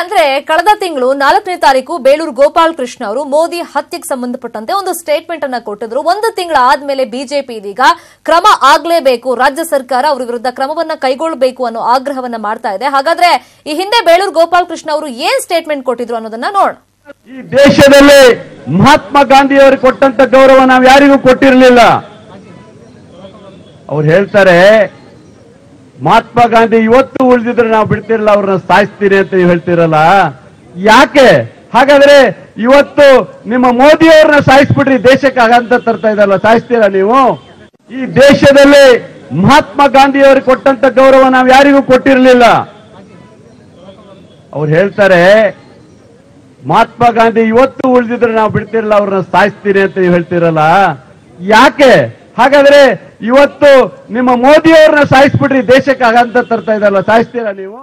ಅಂದ್ರೆ ಕಳೆದ ತಿಂಗಳು ನಾಲ್ಕನೇ ತಾರೀಕು ಬೇಲೂರು ಗೋಪಾಲ್ ಕೃಷ್ಣ ಅವರು ಮೋದಿ ಹತ್ಯೆಗೆ ಸಂಬಂಧಪಟ್ಟಂತೆ ಒಂದು ಸ್ಟೇಟ್ಮೆಂಟ್ ಅನ್ನ ಕೊಟ್ಟಿದ್ರು. ಒಂದು ತಿಂಗಳ ಆದ್ಮೇಲೆ ಬಿಜೆಪಿ ಇದೀಗ ಕ್ರಮ ಆಗ್ಲೇಬೇಕು. ರಾಜ್ಯ ಸರ್ಕಾರ ಅವ್ರ ವಿರುದ್ಧ ಕ್ರಮವನ್ನ ಕೈಗೊಳ್ಳಬೇಕು ಅನ್ನೋ ಆಗ್ರಹವನ್ನ ಮಾಡ್ತಾ ಇದೆ. ಹಾಗಾದ್ರೆ ಈ ಹಿಂದೆ ಬೇಲೂರು ಗೋಪಾಲ್ ಕೃಷ್ಣ ಅವರು ಏನ್ ಸ್ಟೇಟ್ಮೆಂಟ್ ಕೊಟ್ಟಿದ್ರು ಅನ್ನೋದನ್ನ ನೋಡೋಣ. ಈ ದೇಶದಲ್ಲಿ ಮಹಾತ್ಮ ಗಾಂಧಿಯವರು ಕೊಟ್ಟಂತ ಗೌರವ ನಾವು ಯಾರಿಗೂ ಕೊಟ್ಟಿರಲಿಲ್ಲ. ಅವ್ರು ಹೇಳ್ತಾರೆ ಮಹಾತ್ಮ ಗಾಂಧಿ ಇವತ್ತು ಉಳಿದಿದ್ರೆ ನಾವು ಬಿಡ್ತಿರಲ್ಲ ಅವ್ರನ್ನ ಸಾಯಿಸ್ತೀನಿ ಅಂತ ನೀವು ಹೇಳ್ತಿರಲ್ಲ? ಯಾಕೆ? ಹಾಗಾದ್ರೆ ಇವತ್ತು ನಿಮ್ಮ ಮೋದಿ ಅವ್ರನ್ನ ಸಾಯಿಸ್ಬಿಡ್ರಿ ದೇಶಕ್ಕೆ ಆಗಂತ ತರ್ತಾ ಇದಲ್ಲ ಸಾಯಿಸ್ತೀರಾ ನೀವು? ಈ ದೇಶದಲ್ಲಿ ಮಹಾತ್ಮ ಗಾಂಧಿಯವರು ಕೊಟ್ಟಂತ ಗೌರವ ನಾವು ಯಾರಿಗೂ ಕೊಟ್ಟಿರಲಿಲ್ಲ. ಅವ್ರು ಹೇಳ್ತಾರೆ, ಮಹಾತ್ಮ ಗಾಂಧಿ ಇವತ್ತು ಉಳಿದಿದ್ರೆ ನಾವು ಬಿಡ್ತಿರಲ್ಲ ಅವ್ರನ್ನ ಸಾಯಿಸ್ತೀನಿ ಅಂತ ನೀವು ಹೇಳ್ತಿರಲ್ಲ? ಯಾಕೆ? ಹಾಗಾದ್ರೆ ಇವತ್ತು ನಿಮ್ಮ ಮೋದಿ ಅವ್ರನ್ನ ಸಾಯಿಸ್ಬಿಡ್ರಿ, ದೇಶಕ್ಕೆ ಆಗಂತ ತರ್ತಾ ಇದಲ್ಲ ಸಾಯಿಸ್ತೀರಾ ನೀವು?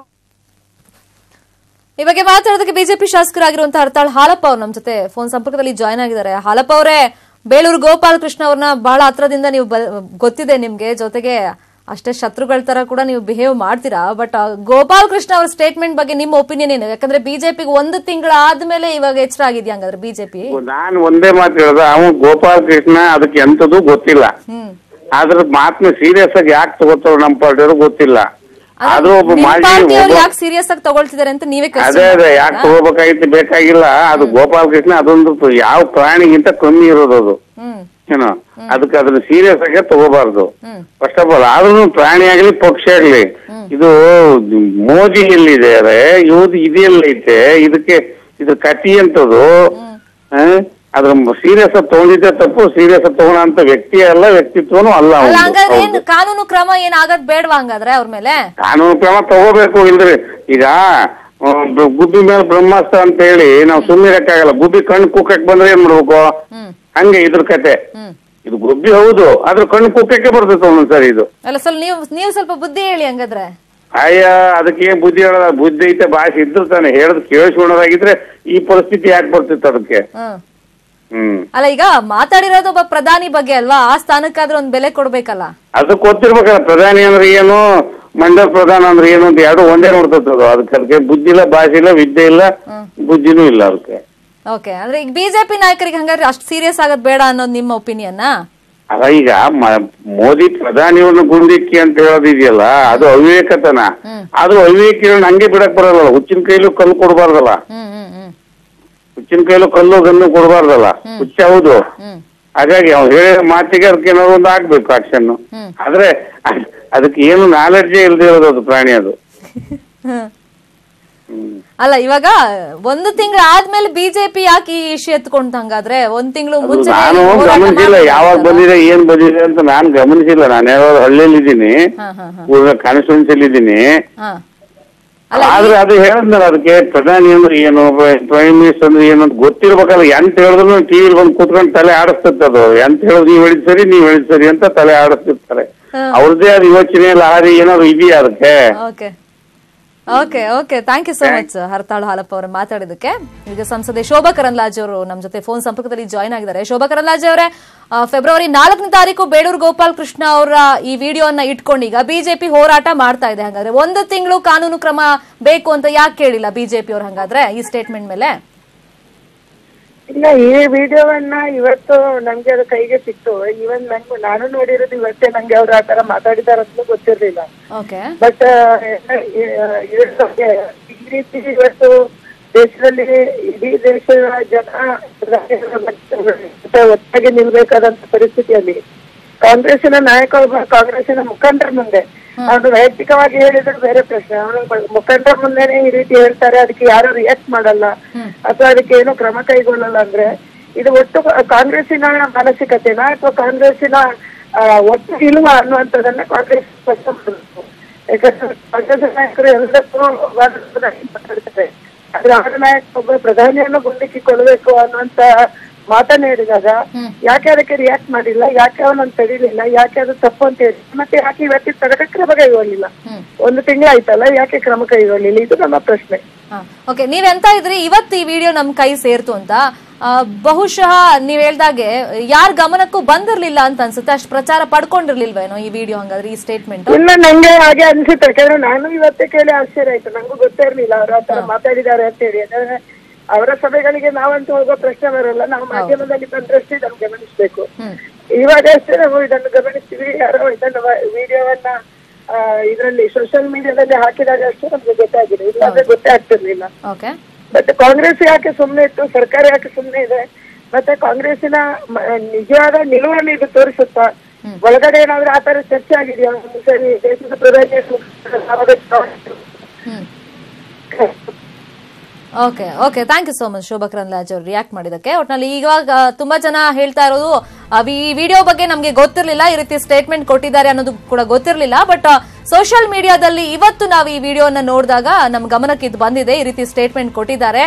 ಈ ಬಗ್ಗೆ ಮಾತಾಡೋದಕ್ಕೆ ಬಿಜೆಪಿ ಶಾಸಕರಾಗಿರುವಂತಹ ಹರ್ತಾಳ್ ಹಾಲಪ್ಪ ಅವ್ರು ನಮ್ಮ ಜೊತೆ ಫೋನ್ ಸಂಪರ್ಕದಲ್ಲಿ ಜಾಯ್ನ್ ಆಗಿದ್ದಾರೆ. ಹಾಲಪ್ಪ ಅವರೇ ಬೇಲೂರು ಗೋಪಾಲಕೃಷ್ಣ ಅವ್ರನ್ನ ಬಹಳ ಹತ್ರದಿಂದ ನೀವು ಗೊತ್ತಿದೆ ನಿಮ್ಗೆ. ಜೊತೆಗೆ ಅಷ್ಟೇ ಶತ್ರುಗಳ ತರ ಕೂಡ ನೀವು ಬಿಹೇವ್ ಮಾಡ್ತೀರಾ? ಬಟ್ ಗೋಪಾಲ್ ಕೃಷ್ಣ ಅವರ ಸ್ಟೇಟ್ಮೆಂಟ್ ಬಗ್ಗೆ ನಿಮ್ಮ ಒಪಿನಿಯನ್ ಏನು? ಯಾಕಂದ್ರೆ ಬಿಜೆಪಿಗೆ ಒಂದು ತಿಂಗಳ ಆದ್ಮೇಲೆ ಇವಾಗ ಎಚ್ಚರ ಆಗಿದ್ಯಾ ಹಂಗಾದ್ರೆ ಬಿಜೆಪಿ ನಾನು ಒಂದೇ ಮಾತು ಹೇಳ್ದ ಅವನು ಗೋಪಾಲ್ ಕೃಷ್ಣ ಅದಕ್ಕೆ ಎಂತದೂ ಗೊತ್ತಿಲ್ಲ. ಆದ್ರ ಅದ್ರ ಮಾತನ್ನ ಸೀರಿಯಸ್ ಆಗಿ ಯಾಕೆ ತಗೋತಾರ ನಮ್ಮ ಪಾರ್ಟಿಯವರು ಗೊತ್ತಿಲ್ಲ. ಆದ್ರೂ ಒಬ್ಬ ಮಾಜಿ ಯಾಕೆ ಸೀರಿಯಸ್ ಆಗಿ ತಗೊಳ್ತಿದ್ದಾರೆ ಅಂತ ನೀವೇ ಅದೇ ಅದೇ ಯಾಕೆ? ತಗೋಬೇಕಾಗಿತ್ತು ಬೇಕಾಗಿಲ್ಲ. ಅದು ಗೋಪಾಲ್ ಕೃಷ್ಣ ಅದೊಂದು ಯಾವ ಪ್ರಾಣಿಗಿಂತ ಕಮ್ಮಿ ಇರೋದು ಅದು. ಏನೋ ಅದಕ್ಕೆ ಅದನ್ನ ಸೀರಿಯಸ್ ಆಗಿ ತಗೋಬಾರ್ದು. ಫಸ್ಟ್ ಆಫ್ ಆಲ್ ಆದ್ರೂ ಪ್ರಾಣಿ ಆಗ್ಲಿ ಪಕ್ಷಿ ಆಗ್ಲಿ ಇದು ಮೋದಿ ಎಲ್ಲಿದೆ ಇವ್ದು ಇದೆಲ್ಲೈತೆ ಇದಕ್ಕೆ ಇದು ಕತಿ ಅಂತದು? ಅದ್ರ ಸೀರಿಯಸ್ ತಗೊಂಡಿದ್ದೆ ತಪ್ಪು ಸೀರಿಯಸ್ ತಗೋಣ ಅಂತ ವ್ಯಕ್ತಿ ಅಲ್ಲ ವ್ಯಕ್ತಿತ್ವನು ಅಲ್ಲ ಹಂಗಾದ್ರೆ ಕಾನೂನು ಕ್ರಮ ಏನಾಗದ್ ಬೇಡವಾ ಹಂಗಾದ್ರೆ ಅವ್ರ ಮೇಲೆ? ಕಾನೂನು ಕ್ರಮ ತಗೋಬೇಕು ಇಲ್ರಿ ಈಗ ಗುಬ್ಬಿ ಮೇಲೆ ಬ್ರಹ್ಮಾಸ್ತ್ರ ಅಂತ ಹೇಳಿ ನಾವು ಸುಮ್ಮನೆ ಇರಕ್ಕಾಗಲ್ಲ ಗುಬ್ಬಿ ಕಣ್ಣು ಕುಕ್ಕಕ್ ಬಂದ್ರೆ ಏನ್ ಮಾಡ್ಬೇಕು? ಹಂಗೆ ಇದ್ರ ಕತೆ. ಇದು ಗುಬ್ಬಿ ಹೌದು ಆದ್ರೆ ಕಣ್ಣು ಕುಕ್ಕಕ್ಕೆ ಬರ್ತೈತೆ ಒಂದೊಂದ್ಸರಿ ಇದು. ಅಲ್ಲ ಸ್ವಲ್ಪ ನೀವು ನೀವು ಸ್ವಲ್ಪ ಬುದ್ಧಿ ಹೇಳಿ ಹಂಗಾದ್ರೆ. ಅಯ್ಯ ಅದಕ್ಕೆ ಏನ್ ಬುದ್ಧಿ ಹೇಳೋದ ಬುದ್ಧಿ ಐತೆ ಭಾಷೆ ಇದ್ರು ತಾನೆ ಹೇಳದ್ ಕೇಳಿಸ್ಕೊಳೋದಾಗಿದ್ರೆ ಈ ಪರಿಸ್ಥಿತಿ ಯಾಕೆ ಬರ್ತಿತ್ತು ಅದಕ್ಕೆ? ಹ್ಮ್. ಅಲ್ಲ ಈಗ ಮಾತಾಡಿರೋದು ಒಬ್ಬ ಪ್ರಧಾನಿ ಬಗ್ಗೆ ಅಲ್ವಾ? ಆ ಸ್ಥಾನಕ್ಕಾದ್ರೂ ಒಂದ್ ಬೆಲೆ ಕೊಡ್ಬೇಕಲ್ಲ. ಅದಕ್ಕೆ ಗೊತ್ತಿರ್ಬೇಕಲ್ಲ ಪ್ರಧಾನಿ ಅಂದ್ರೆ ಏನು ಮಂಡಲ ಪ್ರಧಾನ ಅಂದ್ರೆ ಏನು ಅಂತ ಎರಡು ಒಂದೇ ನೋಡ್ತದ ಅದು. ಅದಕ್ಕೆ ಅದಕ್ಕೆ ಬುದ್ಧಿ ಇಲ್ಲ ಭಾಷೆ ಇಲ್ಲ ವಿದ್ಯೆ ಇಲ್ಲ ಬುದ್ಧಿನೂ ಇಲ್ಲ ಅದಕ್ಕೆ. ಓಕೆ ಅಂದ್ರೆ ಈಗ ಬಿಜೆಪಿ ನಾಯಕರಿಗೆ ಹಂಗಾದ್ರೆ ಅಷ್ಟು ಸೀರಿಯಸ್ ಆಗೋದ್ ಬೇಡ ಅನ್ನೋದು ನಿಮ್ಮ ಒಪಿನಿಯನ್ ಅಲ್ಲ ಈಗ ಮೋದಿ ಪ್ರಧಾನಿಯವ್ರನ್ನ ಗುಂಡಿಕ್ಕಿ ಅಂತ ಹೇಳೋದಿದೆಯಲ್ಲ ಅದು ಅವಿವೇಕತನ. ಅದು ಅವಿವೇಕಿಗಳನ್ನ ಹಂಗೆ ಬಿಡಕ್ ಬರಲ್ಲ ಹುಚ್ಚಿನ ಕೈಲೂ ಕಲ್ಲು ಕೊಡಬಾರ್ದಲ್ಲ. ಹುಚ್ಚಿನ ಕೈಲೂ ಕಲ್ಲು ಗನ್ನು ಕೊಡಬಾರ್ದಲ್ಲ ಹುಚ್ಚ ಹೌದು. ಹಾಗಾಗಿ ಅವ್ನು ಹೇಳಿದ ಮಾತಿಗೆ ಅದಕ್ಕೆ ಏನಾದ್ರು ಒಂದು ಆಗ್ಬೇಕು ಆಕ್ಷನ್. ಆದ್ರೆ ಅದ್- ಅದಕ್ಕೆ ಏನು ನಾಲೆಡ್ಜೇ ಇಲ್ದಿರೋದು ಅದು ಪ್ರಾಣಿ ಅದು. ಅಲ್ಲ ಇವಾಗ ಒಂದು ತಿಂಗಳು ಆದ್ಮೇಲೆ ಬಿಜೆಪಿ ಯಾಕೆ ಈ ಇಶ್ಯೂ ಎತ್ಕೊಂಡ್ ಹಂಗಾದ್ರೆ ಒಂದ್ ತಿಂಗಳು ಮುಂಚೆ ನಾನು ಗಮನಿಸಿಲ್ಲ ಯಾವಾಗ ಬಂದಿದೆ ಏನ್ ಬಂದಿದೆ ಅಂತ ನಾನು ಗಮನಿಸಿಲ್ಲ. ನಾನು ಯಾವಾಗ ಹಳ್ಳಿಯಲ್ಲಿ ಇದ್ದೀನಿ ಕಾನ್ಸ್ಟಿಟ್ಯೂನ್ಸಿಯಲ್ಲಿ ಇದ್ದೀನಿ ಆದ್ರೆ ಅದು ಹೇಳಿದ್ನಲ್ಲ ಅದಕ್ಕೆ ಪ್ರಧಾನಿ ಅಂದ್ರೆ ಏನು ಪ್ರೈಮ್ ಮಿನಿಸ್ಟರ್ ಅಂದ್ರೆ ಏನು ಅಂತ ಗೊತ್ತಿರ್ಬೇಕಲ್ಲ. ಎಂತ ಹೇಳಿದ್ರು ಟಿವಿ ಬಂದು ಕೂತ್ಕೊಂಡು ತಲೆ ಆಡಿಸ್ತದೆ ಅದು. ಎಂತ ಹೇಳುದು ನೀವ್ ಹೇಳಿದ್ ಸರಿ ನೀವ್ ಹೇಳಿದ್ ಸರಿ ಅಂತ ತಲೆ ಆಡಿಸ್ತಿರ್ತಾರೆ. ಅವ್ರದೇ ಅವ್ರದ್ದೇ ಅದು ಯೋಚನೆ ಇಲ್ಲ ಹಾಗೆ ಏನಾದ್ರು ಇದೆಯಾ ಅದಕ್ಕೆ? Okay okay thank you so much Haratalu Halappa ಅವರು ಮಾತಾಡಿದಕ್ಕೆ ಈಗ ಸಂಸದೆ ಶೋಭಾ ಕರಂದ್ಲಾಜ್ ಅವರು ನಮ್ಮ ಜೊತೆ ಫೋನ್ ಸಂಪರ್ಕದಲ್ಲಿ ಜಾಯ್ನ್ ಆಗಿದ್ದಾರೆ. ಶೋಭಾ ಕರಂದ್ಲಾಜ್ ಅವರೇ ಫೆಬ್ರವರಿ ನಾಲ್ಕನೇ ತಾರೀಕು ಬೇಡೂರು ಗೋಪಾಲ್ ಕೃಷ್ಣ ಅವರ ಈ ವಿಡಿಯೋನ ಇಟ್ಕೊಂಡು ಈಗ ಬಿಜೆಪಿ ಹೋರಾಟ ಮಾಡ್ತಾ ಇದೆ. ಹಾಗಾದ್ರೆ ಒಂದು ತಿಂಗಳು ಕಾನೂನು ಕ್ರಮ ಬೇಕು ಅಂತ ಯಾಕೆ ಕೇಳಿಲ್ಲ ಬಿಜೆಪಿ ಅವ್ರು ಹಂಗಾದ್ರೆ ಈ ಸ್ಟೇಟ್ಮೆಂಟ್ ಮೇಲೆ? ಇಲ್ಲ ಈ ವಿಡಿಯೋವನ್ನ ಇವತ್ತು ನಮ್ಗೆ ಅದು ಕೈಗೆ ಸಿಕ್ತು. ಇವನ್ ನಂಗೆ ನಾನು ನೋಡಿರೋದು ಇವತ್ತೇ ನಂಗೆ ಅವ್ರು ಆತರ ತರ ಮಾತಾಡಿದಾರಂತಲೂ ಗೊತ್ತಿರ್ಲಿಲ್ಲ. ಓಕೆ ಬಟ್ ಈ ರೀತಿ ಇವತ್ತು ದೇಶದಲ್ಲಿ ಇಡೀ ದೇಶದ ಜನ ಒಟ್ಟಾಗಿ ನಿಲ್ಬೇಕಾದಂತ ಪರಿಸ್ಥಿತಿಯಲ್ಲಿ ಕಾಂಗ್ರೆಸ್ಸಿನ ನಾಯಕ ಒಬ್ಬ ಕಾಂಗ್ರೆಸ್ಸಿನ ಮುಖಂಡರ ಮುಂದೆ. ಅವ್ರು ವೈಯಕ್ತಿಕವಾಗಿ ಹೇಳಿದ್ರು ಬೇರೆ ಪ್ರಶ್ನೆ. ಅವ್ರು ಮುಖಂಡರ ಮುಂದೆನೆ ಈ ರೀತಿ ಹೇಳ್ತಾರೆ. ಅದಕ್ಕೆ ಯಾರು ರಿಯಾಕ್ಟ್ ಮಾಡಲ್ಲ. ಅಥವಾ ಅದಕ್ಕೆ ಏನು ಕ್ರಮ ಕೈಗೊಳ್ಳಲ್ಲ ಅಂದ್ರೆ ಇದು ಒಟ್ಟು ಕಾಂಗ್ರೆಸ್ಸಿನ ಮಾನಸಿಕತೆನ ಅಥವಾ ಕಾಂಗ್ರೆಸ್ಸಿನ ಆ, ಒಟ್ಟು ಇಲ್ವಾ ಅನ್ನುವಂಥದ್ದನ್ನ ಕಾಂಗ್ರೆಸ್ ಸ್ಪಷ್ಟ ಮಾಡಬೇಕು. ಯಾಕಂದ್ರೆ ಕಾಂಗ್ರೆಸ್ ನಾಯಕರು ಎಲ್ಲದಕ್ಕೂ ಮಾತಾಡ್ತಾರೆ ಆದ್ರೆ ಅವರ ನಾಯಕ ಒಬ್ಬ ಪ್ರಧಾನಿಯನ್ನು ಗುಂಡಿಕ್ಕಿಕೊಳ್ಳಬೇಕು ಅನ್ನುವಂತ ಮಾತನ್ನ ಹೇಳಿದಾಗ ಯಾಕೆ ಅದಕ್ಕೆ ರಿಯಾಕ್ಟ್ ಮಾಡಿಲ್ಲ ಯಾಕೆ ಅವನನ್ನು ತಡಿಲಿಲ್ಲ ಯಾಕೆ ಅದು ತಪ್ಪು ಅಂತ ಹೇಳಿ. ಮತ್ತೆ ಯಾಕೆ ಇವತ್ತಿ ತನಕ ಕ್ರಮ ಕೈಗೊಳ್ಳಿಲ್ಲ? ಒಂದು ತಿಂಗಳಾಯ್ತಲ್ಲ ಯಾಕೆ ಕ್ರಮ ಕೈಗೊಳ್ಳಿಲ್ಲ? ಇದು ನಮ್ಮ ಪ್ರಶ್ನೆ. ಓಕೆ ನೀವೆಂತ ಇದ್ರಿ? ಇವತ್ತು ಈ ವಿಡಿಯೋ ನಮ್ ಕೈ ಸೇರ್ತು ಅಂತ. ಬಹುಶಃ ನೀವ್ ಹೇಳ್ದಾಗೆ ಯಾರ ಗಮನಕ್ಕೂ ಬಂದಿರ್ಲಿಲ್ಲ ಅಂತ ಅನ್ಸುತ್ತೆ. ಅಷ್ಟು ಪ್ರಚಾರ ಪಡ್ಕೊಂಡಿರ್ಲಿಲ್ವೇನೋ ಈ ವಿಡಿಯೋ ಹಂಗಾದ್ರೆ ಈ ಸ್ಟೇಟ್ಮೆಂಟ್ ಇಲ್ಲ ನಂಗೆ ಹಾಗೆ ಅನ್ಸುತ್ತೆ. ಯಾಕಂದ್ರೆ ನಾನು ಇವತ್ತೇ ಕೇಳಿ ಆಶ್ಚರ್ಯ ಆಯ್ತು. ನಂಗೂ ಗೊತ್ತೇ ಇರ್ಲಿಲ್ಲ ಅವ್ರ ಆತರ ಮಾತಾಡಿದ್ದಾರೆ ಅಂತ ಹೇಳಿ. ಯಾಕಂದ್ರೆ ಅವರ ಸಭೆಗಳಿಗೆ ನಾವಂತೂ ಹೋಗೋ ಪ್ರಶ್ನೆ ಬರಲ್ಲ. ನಾವು ಮಾಧ್ಯಮದಲ್ಲಿ ಬಂದಷ್ಟೇ ಇದನ್ನು ಗಮನಿಸಬೇಕು. ಇವಾಗ ಅಷ್ಟೇ ನಾವು ಇದನ್ನು ಗಮನಿಸ್ತೀವಿ. ಯಾರೋ ಇದನ್ನು ವಿಡಿಯೋವನ್ನ ಇದರಲ್ಲಿ ಸೋಷಿಯಲ್ ಮೀಡಿಯಾದಲ್ಲಿ ಹಾಕಿದಾಗ ಅಷ್ಟೇ ನಮ್ಗೆ ಗೊತ್ತಾಗಿದೆ. ಇಲ್ಲಾಂದ್ರೆ ಗೊತ್ತೇ ಆಗ್ತಿರ್ಲಿಲ್ಲ ಬಟ್ ಮತ್ತೆ ಕಾಂಗ್ರೆಸ್ ಯಾಕೆ ಸುಮ್ಮನೆ ಇತ್ತು? ಸರ್ಕಾರ ಯಾಕೆ ಸುಮ್ಮನೆ ಇದೆ? ಮತ್ತೆ ಕಾಂಗ್ರೆಸ್ಸಿನ ನಿಜವಾದ ನಿಲುವನ್ನು ಇದು ತೋರಿಸುತ್ತಾ? ಒಳಗಡೆ ಏನಾದ್ರೂ ಆ ತರ ಚರ್ಚೆ ಆಗಿದೆಯಾ? ಒಂದು ಸರಿ ದೇಶದ ಪ್ರಧಾನಿ okay okay thank you so much Shobha lodge ಅವರು ರಿಯಾಕ್ಟ್ ಮಾಡಿದಕ್ಕೆ ಒಟ್ನಲ್ಲಿ ಇವಾಗ ತುಂಬಾ ಜನ ಹೇಳ್ತಾ ಇರೋದು ಈ ವಿಡಿಯೋ ಬಗ್ಗೆ ನಮಗೆ ಗೊತ್ತಿರಲಿಲ್ಲ, ಈ ರೀತಿ ಸ್ಟೇಟ್ಮೆಂಟ್ ಕೊಟ್ಟಿದ್ದಾರೆ ಅನ್ನೋದು ಕೂಡ ಗೊತ್ತಿರಲಿಲ್ಲ ಬಟ್ ಸೋಷಿಯಲ್ ಮೀಡಿಯಾದಲ್ಲಿ ಇವತ್ತು ನಾವು ಈ ವಿಡಿಯೋನ ನೋಡಿದಾಗ ನಮ್ಮ ಗಮನಕ್ಕೆ ಇದು ಬಂದಿದೆ, ಈ ರೀತಿ ಸ್ಟೇಟ್ಮೆಂಟ್ ಕೊಟ್ಟಿದ್ದಾರೆ.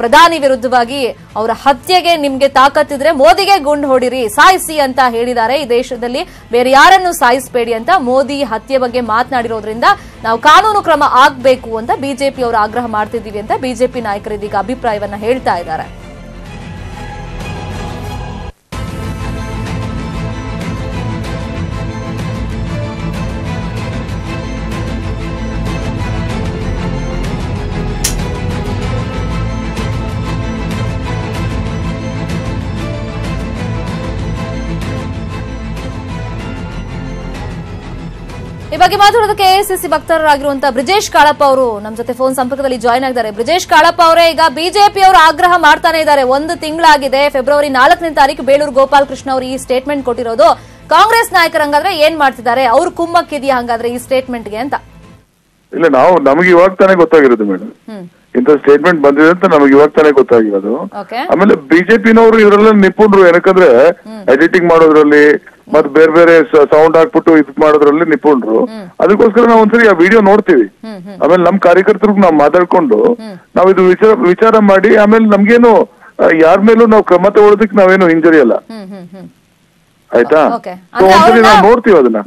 ಪ್ರಧಾನಿ ವಿರುದ್ಧವಾಗಿ ಅವರ ಹತ್ಯೆಗೆ ನಿಮ್ಗೆ ತಾಕತ್ತಿದ್ರೆ ಮೋದಿಗೆ ಗುಂಡ್ ಹೊಡಿರಿ, ಸಾಯಿಸಿ ಅಂತ ಹೇಳಿದ್ದಾರೆ. ಈ ದೇಶದಲ್ಲಿ ಬೇರೆ ಯಾರನ್ನು ಸಾಯಿಸಬೇಡಿ ಅಂತ ಮೋದಿ ಹತ್ಯೆ ಬಗ್ಗೆ ಮಾತನಾಡಿರೋದ್ರಿಂದ ನಾವು ಕಾನೂನು ಕ್ರಮ ಆಗ್ಬೇಕು ಅಂತ ಬಿಜೆಪಿ ಅವರು ಆಗ್ರಹ ಮಾಡ್ತಿದ್ದೀವಿ ಅಂತ ಬಿಜೆಪಿ ನಾಯಕರು ಇದೀಗ ಅಭಿಪ್ರಾಯವನ್ನ ಹೇಳ್ತಾ ಇದ್ದಾರೆ. ಈ ಬಗ್ಗೆ ಮಾತಾಡೋದಕ್ಕೆ ಎಐಸಿಸಿ ಭಕ್ತರಾಗಿರುವಂತಹ ಬ್ರಿಜೇಶ್ ಕಾಳಪ್ಪ ಅವರು ನಮ್ಮ ಜೊತೆ ಫೋನ್ ಸಂಪರ್ಕದಲ್ಲಿ ಜಾಯ್ನ್ ಆಗಿದ್ದಾರೆ. ಬ್ರಿಜೇಶ್ ಕಾಳಪ್ಪ ಅವರೇ ಈಗ ಬಿಜೆಪಿ ಅವರು ಆಗ್ರಹ ಮಾಡ್ತಾನೆ ಇದ್ದಾರೆ. ಒಂದು ತಿಂಗಳಾಗಿದೆ. ಫೆಬ್ರವರಿ ನಾಲ್ಕನೇ ತಾರೀಕು ಬೇಲೂರು ಗೋಪಾಲ್ ಕೃಷ್ಣ ಅವರು ಈ ಸ್ಟೇಟ್ಮೆಂಟ್ ಕೊಟ್ಟಿರೋದು. ಕಾಂಗ್ರೆಸ್ ನಾಯಕರ ಹಂಗಾದ್ರೆ ಏನ್ ಮಾಡ್ತಿದ್ದಾರೆ? ಅವ್ರ ಕುಮ್ಮಕ್ಕಿದೆಯಾ ಹಂಗಾದ್ರೆ ಈ ಸ್ಟೇಟ್ಮೆಂಟ್ಗೆ ಅಂತ? ಇಲ್ಲ ನಾವು ನಮಗೆ ಇವಾಗ ತಾನೇ ಗೊತ್ತಾಗಿರೋದು ಮೇಡಮ್. ಇಂಥ ಸ್ಟೇಟ್ಮೆಂಟ್ ಬಂದಿದೆ ಅಂತ ನಮಗೆ ಇವಾಗ ತಾನೇ ಗೊತ್ತಾಗಿರೋದು. ಆಮೇಲೆ ಬಿಜೆಪಿನವರು ಇವರೆಲ್ಲ ನಿಪುಣರು ಏನಕ್ಕಂದ್ರೆ ಎಡಿಟಿಂಗ್ ಮಾಡೋದ್ರಲ್ಲಿ ಮತ್ತೆ ಬೇರೆ ಬೇರೆ ಸೌಂಡ್ ಹಾಕ್ಬಿಟ್ಟು ಇದ್ ಮಾಡೋದ್ರಲ್ಲಿ ನಿಪುಣರು. ಅದಕ್ಕೋಸ್ಕರ ನಾವು ಒಂದ್ಸರಿ ಆ ವಿಡಿಯೋ ನೋಡ್ತೀವಿ. ಆಮೇಲೆ ನಮ್ ಕಾರ್ಯಕರ್ತರು ನಾವು ಮಾತಾಡ್ಕೊಂಡು ನಾವು ಇದು ವಿಚಾರ ವಿಚಾರ ಮಾಡಿ ಆಮೇಲೆ ನಮ್ಗೇನು ಯಾರ ಮೇಲೂ ನಾವು ಕ್ರಮ ತಗೊಳ್ಳೋದಕ್ಕೆ ನಾವೇನು ಹಿಂಜರಿಯಲ್ಲ. ಆಯ್ತಾ? ಒಂದ್ಸರಿ ನಾವು ನೋಡ್ತೀವಿ ಅದನ್ನ.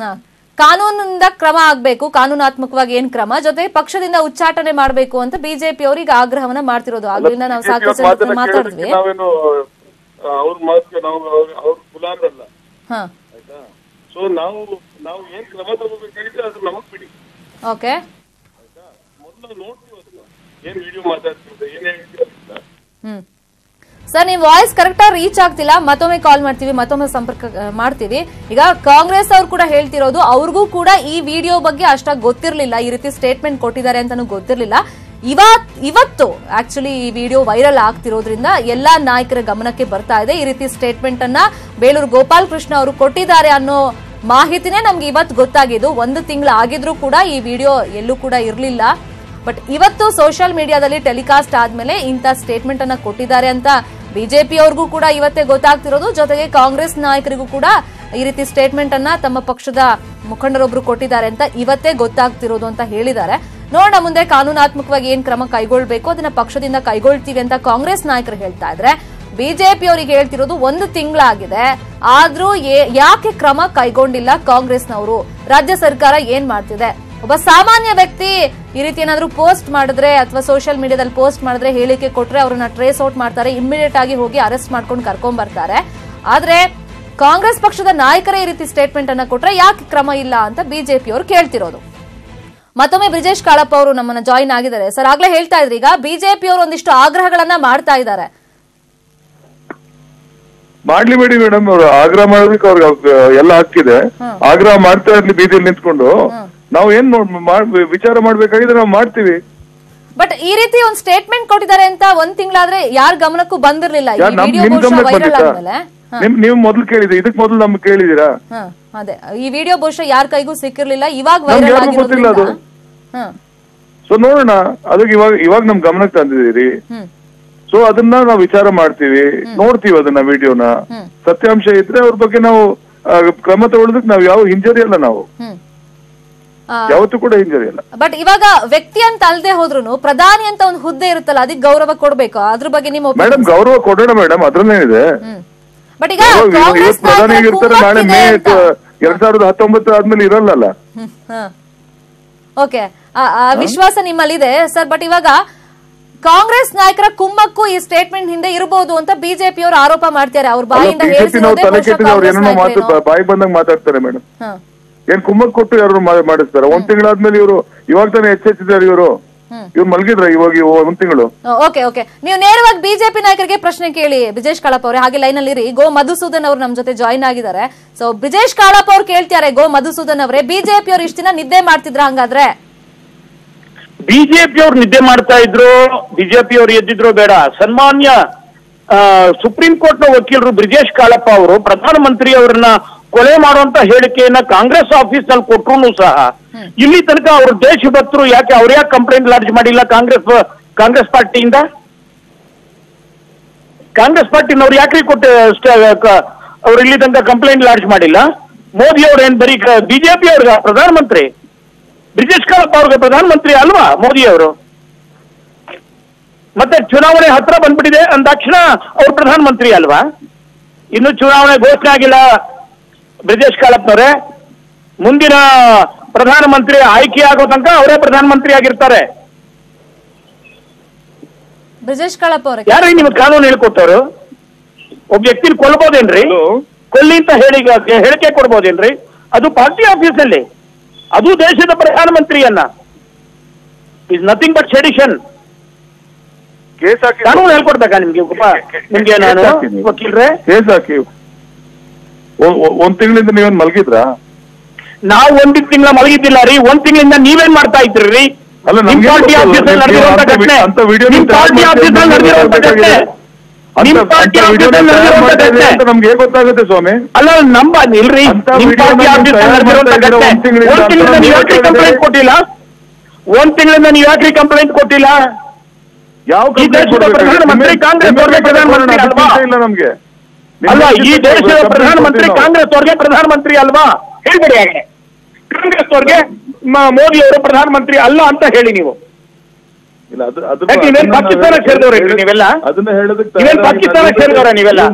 ಕಾನೂನಿಂದ ಕ್ರಮ ಆಗ್ಬೇಕು ಕಾನೂನಾತ್ಮಕವಾಗಿ ಏನ್ ಕ್ರಮ? ಜೊತೆ ಪಕ್ಷದಿಂದ ಉಚ್ಚಾಟನೆ ಮಾಡಬೇಕು ಅಂತ ಬಿಜೆಪಿ ಅವರಿಗೆ ಆಗ್ರಹವನ್ನ ಮಾಡ್ತಿರೋದು. ಆಗ್ಲಿಂದ ನಾವು ಸಾಕಷ್ಟು ಮಾತಾಡಿದ್ವಿ. ಮಾತು ನಾವು ಅವ್ರ ಗುಲಾಮರಲ್ಲ ಹಾ. ಆಯ್ತಾ? ಸೊ ನಾವು ನಾವು ಏನ್ ಕ್ರಮ ತಗೋಬೇಕಾಗಿದೆ ಅದು ನಮಗ್ ಬಿಡಿ. ಓಕೆ. ಮೊದಲು ನೋಡ್ತೀವಿ ಅದನ್ನ ಏನ್ ವಿಡಿಯೋ ಮಾತಾಡ್ತಿರೋದು ಏನ್ ಹೇಳ್ತಿರೋದು ಹ್ಮ್. ಸರ್ ನಿಮ್ ವಾಯ್ಸ್ ಕರೆಕ್ಟ್ ಆಗಿ ರೀಚ್ ಆಗ್ತಿಲ್ಲ. ಮತ್ತೊಮ್ಮೆ ಕಾಲ್ ಮಾಡ್ತೀವಿ, ಮತ್ತೊಮ್ಮೆ ಸಂಪರ್ಕ ಮಾಡ್ತೀವಿ. ಈಗ ಕಾಂಗ್ರೆಸ್ ಅವ್ರು ಕೂಡ ಹೇಳ್ತಿರೋದು, ಅವ್ರಿಗೂ ಕೂಡ ಈ ವಿಡಿಯೋ ಬಗ್ಗೆ ಅಷ್ಟಾಗಿ ಗೊತ್ತಿರಲಿಲ್ಲ. ಈ ರೀತಿ ಸ್ಟೇಟ್ಮೆಂಟ್ ಕೊಟ್ಟಿದ್ದಾರೆ ಅಂತಾನು ಗೊತ್ತಿರಲಿಲ್ಲ. ಇವತ್, ಇವತ್ತು ಆಕ್ಚುಲಿ ಈ ವಿಡಿಯೋ ವೈರಲ್ ಆಗ್ತಿರೋದ್ರಿಂದ ಎಲ್ಲಾ ನಾಯಕರ ಗಮನಕ್ಕೆ ಬರ್ತಾ ಇದೆ. ಈ ರೀತಿ ಸ್ಟೇಟ್ಮೆಂಟ್ ಅನ್ನ ಬೇಲೂರು ಗೋಪಾಲ್ ಕೃಷ್ಣ ಅವರು ಕೊಟ್ಟಿದ್ದಾರೆ ಅನ್ನೋ ಮಾಹಿತಿನೇ ನಮ್ಗೆ ಇವತ್ತು ಗೊತ್ತಾಗಿದ್ದು. ಒಂದು ತಿಂಗಳು ಆಗಿದ್ರೂ ಕೂಡ ಈ ವಿಡಿಯೋ ಎಲ್ಲೂ ಕೂಡ ಇರಲಿಲ್ಲ. ಬಟ್ ಇವತ್ತು ಸೋಷಿಯಲ್ ಮೀಡಿಯಾದಲ್ಲಿ ಟೆಲಿಕಾಸ್ಟ್ ಆದ್ಮೇಲೆ ಇಂಥ ಸ್ಟೇಟ್ಮೆಂಟ್ ಅನ್ನ ಕೊಟ್ಟಿದ್ದಾರೆ ಅಂತ ಬಿಜೆಪಿ ಅವ್ರಿಗೂ ಕೂಡ ಇವತ್ತೇ ಗೊತ್ತಾಗ್ತಿರೋದು. ಜೊತೆಗೆ ಕಾಂಗ್ರೆಸ್ ನಾಯಕರಿಗೂ ಕೂಡ ಈ ರೀತಿ ಸ್ಟೇಟ್ಮೆಂಟ್ ಅನ್ನ ತಮ್ಮ ಪಕ್ಷದ ಮುಖಂಡರೊಬ್ರು ಕೊಟ್ಟಿದ್ದಾರೆ ಅಂತ ಇವತ್ತೇ ಗೊತ್ತಾಗ್ತಿರೋದು ಅಂತ ಹೇಳಿದ್ದಾರೆ. ನೋಡೋಣ ಮುಂದೆ ಕಾನೂನಾತ್ಮಕವಾಗಿ ಏನ್ ಕ್ರಮ ಕೈಗೊಳ್ಬೇಕು, ಅದನ್ನ ಪಕ್ಷದಿಂದ ಕೈಗೊಳ್ತೀವಿ ಅಂತ ಕಾಂಗ್ರೆಸ್ ನಾಯಕರು ಹೇಳ್ತಾ ಇದ್ರೆ ಬಿಜೆಪಿ ಅವರಿಗೆ ಹೇಳ್ತಿರೋದು ಒಂದು ತಿಂಗಳಾಗಿದೆ. ಆದ್ರೂ ಯಾಕೆ ಕ್ರಮ ಕೈಗೊಂಡಿಲ್ಲ ಕಾಂಗ್ರೆಸ್ನವರು? ರಾಜ್ಯ ಸರ್ಕಾರ ಏನ್ ಮಾಡ್ತಿದೆ? ಒಬ್ಬ ಸಾಮಾನ್ಯ ವ್ಯಕ್ತಿ ಈ ರೀತಿ ಏನಾದರೂ ಪೋಸ್ಟ್ ಮಾಡಿದ್ರೆ ಅಥವಾ ಸೋಷಿಯಲ್ ಮೀಡಿಯಾದಲ್ಲಿ ಪೋಸ್ಟ್ ಮಾಡಿದ್ರೆ ಹೇಳಿಕೆ ಕೊಟ್ರೆ ಅವ್ರನ್ನ ಟ್ರೇಸ್ ಔಟ್ ಮಾಡ್ತಾರೆ ಇಮಿಡಿಯೇಟ್ ಆಗಿ ಹೋಗಿ ಅರೆಸ್ಟ್ ಮಾಡ್ಕೊಂಡು ಕರ್ಕೊಂಡ್ ಬರ್ತಾರೆ. ಆದ್ರೆ ಕಾಂಗ್ರೆಸ್ ಪಕ್ಷದ ನಾಯಕರೇ ಈ ರೀತಿ ಸ್ಟೇಟ್ಮೆಂಟ್ ಅನ್ನ ಕೊಟ್ರೆ ಯಾಕೆ ಕ್ರಮ ಇಲ್ಲ ಅಂತ ಬಿಜೆಪಿ ಅವರು ಕೇಳ್ತಿರೋದು. ಮತ್ತೊಮ್ಮೆ ಬ್ರಿಜೇಶ್ ಕಾಳಪ್ಪ ಅವರು ನಮ್ಮನ್ನ ಜಾಯಿನ್ ಆಗಿದ್ದಾರೆ. ಸರ್ ಆಗ್ಲೇ ಹೇಳ್ತಾ ಇದ್ರಿ ಈಗ ಬಿಜೆಪಿ ಅವರು ಒಂದಿಷ್ಟು ಆಗ್ರಹಗಳನ್ನ ಮಾಡ್ತಾ ಇದ್ದಾರೆ. ಮಾಡ್ಲಿ ಬೇಡಿ ಮೇಡಮ್ ಅವರು ಆಗ್ರಹ ಮಾಡೋದಕ್ಕೆ ಅವ್ರಿಗೆ ಎಲ್ಲ ಹಕ್ಕಿದೆ. ಆಗ್ರಹ ಮಾಡ್ತಾ ಇರ್ಲಿ ಬೀದಿಯಲ್ಲಿ ನಿಂತ್ಕೊಂಡು. ನಾವು ಏನ್ ವಿಚಾರ ಮಾಡ್ಬೇಕಾಗಿದ್ರೆ ನಾವು ಮಾಡ್ತೀವಿ. ಬಟ್ ಈ ರೀತಿ ಒಂದು ಸ್ಟೇಟ್ಮೆಂಟ್ ಕೊಟ್ಟಿದ್ದಾರೆ ಅಂತ ಒಂದ್ ತಿಂಗಳಾದ್ರೆ ಯಾರ ಗಮನಕ್ಕೂ ಬಂದಿರಲಿಲ್ಲ. ನೀವು ಮೊದಲು ಕೇಳಿದ್ರಿ ಇದಕ್ ಮೊದಲು ನಮ್ಗೆ ಕೇಳಿದೀರಾ ಅದೇ. ಈ ವಿಡಿಯೋ ಬಹುಶಃ ಯಾರ ಕೈಗೂ ಸಿಕ್ಕಿರ್ಲಿಲ್ಲ ಇವಾಗ ವೈರಲ್ ಗೊತ್ತಿಲ್ಲ ಅದು. ಸೊ ನೋಡೋಣ ಅದಕ್ಕೆ ಇವಾಗ ಇವಾಗ ನಮ್ ಗಮನಕ್ಕೆ ತಂದಿದ್ದೀರಿ. ಸೊ ಅದನ್ನ ನಾವು ವಿಚಾರ ಮಾಡ್ತೀವಿ. ನೋಡ್ತೀವಿ ಅದನ್ನ ವಿಡಿಯೋನ ಸತ್ಯಾಂಶ ಇದ್ರೆ ಅವ್ರ ಬಗ್ಗೆ ನಾವು ಕ್ರಮ ತಗೊಳ್ಳೋದಕ್ಕೆ ನಾವು ಯಾವ ಹಿಂಜರಿಯಲ್ಲ ನಾವು. ಯಾವತ್ತೂ ಕೂಡ ಹಿಂಜರಿಯಲ್ಲ ಬಟ್ ಇವಾಗ ವ್ಯಕ್ತಿ ಅಂತ ಅಲ್ದೆ ಹೋದ್ರು ಪ್ರಧಾನಿ ಅಂತ ಒಂದು ಹುದ್ದೆ ಇರುತ್ತಲ್ಲ ಅದಕ್ಕೆ ಗೌರವ ಕೊಡ್ಬೇಕು. ಅದ್ರ ಬಗ್ಗೆ ನಿಮ್ಮ ಮೇಡಮ್ ಗೌರವ ಕೊಡೋಣ ಮೇಡಮ್ ಅದ್ರಲ್ಲೇನಿದೆ. ಬಟ್ ಈಗ ಪ್ರಧಾನಿ ಇರ್ತಾರೆ ನಾಳೆ ಮೇ. ಎರಡ್ ಸಾವಿರದ ಹತ್ತೊಂಬತ್ತು ಆದ್ಮೇಲೆ ಇರಲ್ಲಲ್ಲ. ಓಕೆ ಆ ವಿಶ್ವಾಸ ನಿಮ್ಮಲ್ಲಿದೆ ಸರ್ ಬಟ್ ಇವಾಗ ಕಾಂಗ್ರೆಸ್ ನಾಯಕರ ಕುಮ್ಮಕ್ಕು ಈ ಸ್ಟೇಟ್ಮೆಂಟ್ ಹಿಂದೆ ಇರಬಹುದು ಅಂತ ಬಿಜೆಪಿ ಅವರು ಆರೋಪ ಮಾಡ್ತಾರೆ ಅವ್ರ ಬಾಯಿಂದ. ಬಾಯಿ ಬಂದಂಗ್ ಮಾತಾಡ್ತಾರೆ ಮೇಡಮ್. ಏನ್ ಕುಮ್ಮಕ್ ಕೊಟ್ಟು ಯಾರು ಮಾಡಿಸ್ತಾರೆ? ಒಂದ್ ತಿಂಗಳಾದ್ಮೇಲೆ ಇವರು ಇವಾಗ ತಾನೇ ಎಚ್ಚೆತ್ತಿದ್ದಾರೆ ಇವರು. ಇವ್ರು ಮಲಗಿದ್ರ ಇವಾಗ ಇವ- ಒಂದ್ ತಿಂಗಳು? Okay okay. ನೀವು ನೇರವಾಗಿ ಬಿಜೆಪಿ ನಾಯಕರಿಗೆ ಪ್ರಶ್ನೆ ಕೇಳಿ ಬ್ರಿಜೇಶ್ ಕಾಳಪ್ಪ ಅವ್ರೆ ಹಾಗೆ ಲೈನ್ ಅಲ್ಲಿ ಇರಿ. ಗೋ ಮಧುಸೂದನ್ ಅವರು ನಮ್ ಜೊತೆ ಜಾಯಿನ್ ಆಗಿದ್ದಾರೆ. ಸೊ ಬ್ರಿಜೇಶ್ ಕಾಳಪ್ಪ ಅವ್ರು ಕೇಳ್ತಾರೆ ಗೋ ಮಧುಸೂದನ್ ಅವರೇ. ಬಿಜೆಪಿ ಅವ್ರು ಇಷ್ಟ ದಿನ ನಿದ್ದೆ ಮಾಡ್ತಿದ್ರ ಹಂಗಾದ್ರೆ? ಬಿಜೆಪಿ ಅವ್ರು ನಿದ್ದೆ ಮಾಡ್ತಾ ಇದ್ರು ಬಿಜೆಪಿ ಅವ್ರು ಎದ್ದಿದ್ರು ಬೇಡ. ಸನ್ಮಾನ್ಯ ಆ, ಸುಪ್ರೀಂ ಕೋರ್ಟ್ನ ವಕೀಲರು ಬ್ರಿಜೇಶ್ ಕಾಳಪ್ಪ ಅವರು ಪ್ರಧಾನಮಂತ್ರಿ ಅವರನ್ನ ಕೊಲೆ ಮಾಡುವಂತ ಹೇಳಿಕೆಯನ್ನ ಕಾಂಗ್ರೆಸ್ ಆಫೀಸ್ನಲ್ಲಿ ಕೊಟ್ಟರು ಸಹ ಇಲ್ಲಿ ತನಕ ದೇಶ ದೇಶಭಕ್ತರು ಯಾಕೆ ಅವ್ರ ಯಾಕೆ ಕಂಪ್ಲೇಂಟ್ ಲಾಡ್ಜ್ ಮಾಡಿಲ್ಲ ಕಾಂಗ್ರೆಸ್ ಕಾಂಗ್ರೆಸ್ ಪಾರ್ಟಿಯಿಂದ? ಕಾಂಗ್ರೆಸ್ ಪಾರ್ಟಿನವ್ರು ಯಾಕ್ರಿ ಕೊಟ್ಟ ಅವ್ರು ಇಲ್ಲಿ ತನಕ ಕಂಪ್ಲೇಂಟ್ ಲಾಡ್ಜ್ ಮಾಡಿಲ್ಲ? ಮೋದಿ ಅವ್ರು ಏನ್ ಬರೀ ಬಿಜೆಪಿ ಅವ್ರಿಗೆ ಪ್ರಧಾನಮಂತ್ರಿ? ಬ್ರಿಟಿಷ್ ಕಾಳಪ್ಪ ಅವ್ರಿಗೆ ಪ್ರಧಾನಮಂತ್ರಿ ಅಲ್ವಾ ಮೋದಿ ಅವರು? ಮತ್ತೆ ಚುನಾವಣೆ ಹತ್ರ ಬಂದ್ಬಿಟ್ಟಿದೆ ಅಂದಾಕ್ಷಣ ಅವ್ರು ಪ್ರಧಾನಮಂತ್ರಿ ಅಲ್ವಾ? ಇನ್ನು ಚುನಾವಣೆ ಘೋಷಣೆ ಆಗಿಲ್ಲ. ಬ್ರಿಜೇಶ್ ಕಾಳಪ್ಪನವರೇ ಮುಂದಿನ ಪ್ರಧಾನಮಂತ್ರಿ ಆಯ್ಕೆ ಆಗೋ ತನಕ ಅವರೇ ಪ್ರಧಾನಮಂತ್ರಿ ಆಗಿರ್ತಾರೆ. ಬ್ರಿಜೇಶ್ ಕಾಳಪ್ಪ ಅವರೇ. ಯಾರು ನಿಮ್ಗೆ ಕಾನೂನು ಹೇಳ್ಕೊಟ್ಟವ್ರು? ಒಬ್ಬ ವ್ಯಕ್ತಿನ ಕೊಲ್ಬೋದೇನ್ರಿ? ಕೊಲ್ಲಿ ಅಂತ ಹೇಳಿ ಹೇಳಿಕೆ ಕೊಡ್ಬೋದೇನ್ರಿ? ಅದು ಪಾರ್ಟಿ ಆಫೀಸ್ ಅಲ್ಲಿ ಅದು ದೇಶದ ಪ್ರಧಾನಮಂತ್ರಿಯನ್ನ. Is nothing but sedition case ಹಾಕಿ ಕಾನೂನು ಹೇಳ್ಕೊಡ್ಬೇಕಾ ನಿಮ್ಗೆ ನಿಮ್ಗೆ ನಾನು? ವಕೀಲ್ರೆ? ಕೇಸ್ ಹಾಕಿ ಒಂದ್ ತಿಂಗಳಿಂದ ನೀವೇನ್ ಮಲಗಿದ್ರಾ? ನಾವು ಒಂದ್ ತಿಂಗಳ ಮಲಗಿದ್ದಿಲ್ಲ ರೀ. ಒಂದ್ ತಿಂಗಳಿಂದ ನೀವೇನ್ ಮಾಡ್ತಾ ಇದ್ರಿ ರೀ? ಅಲ್ಲ, ನಿಮ್ ಪಾರ್ಟಿ ನೀವು ನಡೆದಿರುವಂತ ಘಟನೆ. ನಿಮ್ ಪಾರ್ಟಿ ಅಂತ ನಡೆದಿರುವಂತ ಘಟನೆ. ನಿಮ್ ಪಾರ್ಟಿ ತಯಾರು ನಡೆದಿರುವಂತ ಘಟನೆ. ನಮ್ಗೆ ಹೇಗೆ ಗೊತ್ತಾಗುತ್ತೆ ಸ್ವಾಮಿ. ಅಲ್ಲ ನಂಬ ಇಲ್ರಿ ನಿಮ್ ಪಾರ್ಟಿ ಆಫೀಸ್ ನಡೆದಿರುವಂತ ಘಟನೆ. ಒಂದ್ ತಿಂಗಳಿಂದ ನೀವು ಯಾಕ್ರಿ ಕಂಪ್ಲೇಂಟ್ ಕೊಟ್ಟಿಲ್ಲ? ಒಂದ್ ತಿಂಗಳಿಂದ ನೀವು ಯಾಕ್ರಿ ಕಂಪ್ಲೇಂಟ್ ಕೊಟ್ಟಿಲ್ಲ? ಯಾವ ಪ್ರಧಾನಮಂತ್ರಿ ಕಾಂಗ್ರೆಸ್ ಪ್ರಧಾನಮಂತ್ರಿ ಅಲ್ವಾ? ಇಲ್ಲ ನಮ್ಗೆ. ಅಲ್ಲ ಈ ದೇಶದ ಪ್ರಧಾನಮಂತ್ರಿ. ಕಾಂಗ್ರೆಸ್ ಅವ್ರಿಗೆ ಪ್ರಧಾನಮಂತ್ರಿ ಅಲ್ವಾ? ಹೇಳ್ಬಿಡಿ ಹಾಗೆ. ಕಾಂಗ್ರೆಸ್ ಅವ್ರಿಗೆ ಮೋದಿ ಅವರು ಪ್ರಧಾನಮಂತ್ರಿ ಅಲ್ಲ ಅಂತ ಹೇಳಿ ನೀವು.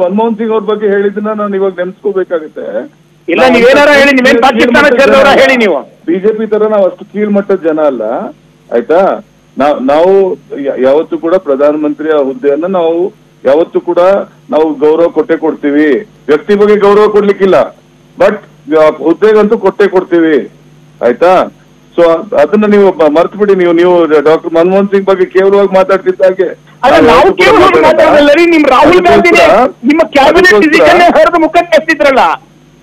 ಮನಮೋಹನ್ ಸಿಂಗ್ ಅವ್ರ ಬಗ್ಗೆ ಹೇಳಿದ್ನ ನಾನು ಇವಾಗ ನೆನ್ಸ್ಕೋಬೇಕಾಗುತ್ತೆ. ಇಲ್ಲ, ನೀವೇನಾರ ಹೇಳಿ, ನೀವೇನ್ ಪಾಕಿಸ್ತಾನ ಸೇರಿದವರ ಹೇಳಿ ನೀವು. ಬಿಜೆಪಿ ತರ ನಾವು ಅಷ್ಟು ಕೀಳ್ಮಟ್ಟದ ಜನ ಅಲ್ಲ. ಆಯ್ತಾ? ನಾವ್ ಯಾವತ್ತೂ ಕೂಡ ಪ್ರಧಾನಮಂತ್ರಿಯ ಹುದ್ದೆಯನ್ನ ನಾವು ಯಾವತ್ತೂ ಕೂಡ ನಾವು ಗೌರವ ಕೊಟ್ಟೆ ಕೊಡ್ತೀವಿ. ವ್ಯಕ್ತಿ ಬಗ್ಗೆ ಗೌರವ ಕೊಡ್ಲಿಕ್ಕಿಲ್ಲ. ಬಟ್ ಹುದ್ದೆಗಂತೂ ಕೊಟ್ಟೆ ಕೊಡ್ತೀವಿ. ಆಯ್ತಾ? ಸೊ ಅದನ್ನ ನೀವು ಮರ್ತು ಬಿಡಿ ನೀವು ನೀವು ಡಾಕ್ಟರ್ ಮನಮೋಹನ್ ಸಿಂಗ್ ಬಗ್ಗೆ ಕೇವಲವಾಗಿ ಮಾತಾಡ್ತಿದ್ದಾಗೆ ನಿಮ್ ರಾಹುಲ್ ಗಾಂಧಿನೇ ನಿಮ್ಮ ಕ್ಯಾಬಿನೆಟ್ ಡಿಸಿಷನ್ ಹೊರದ ಮುಖಕ್ಕೆ ಎತ್ತಿದ್ರಲ್ಲ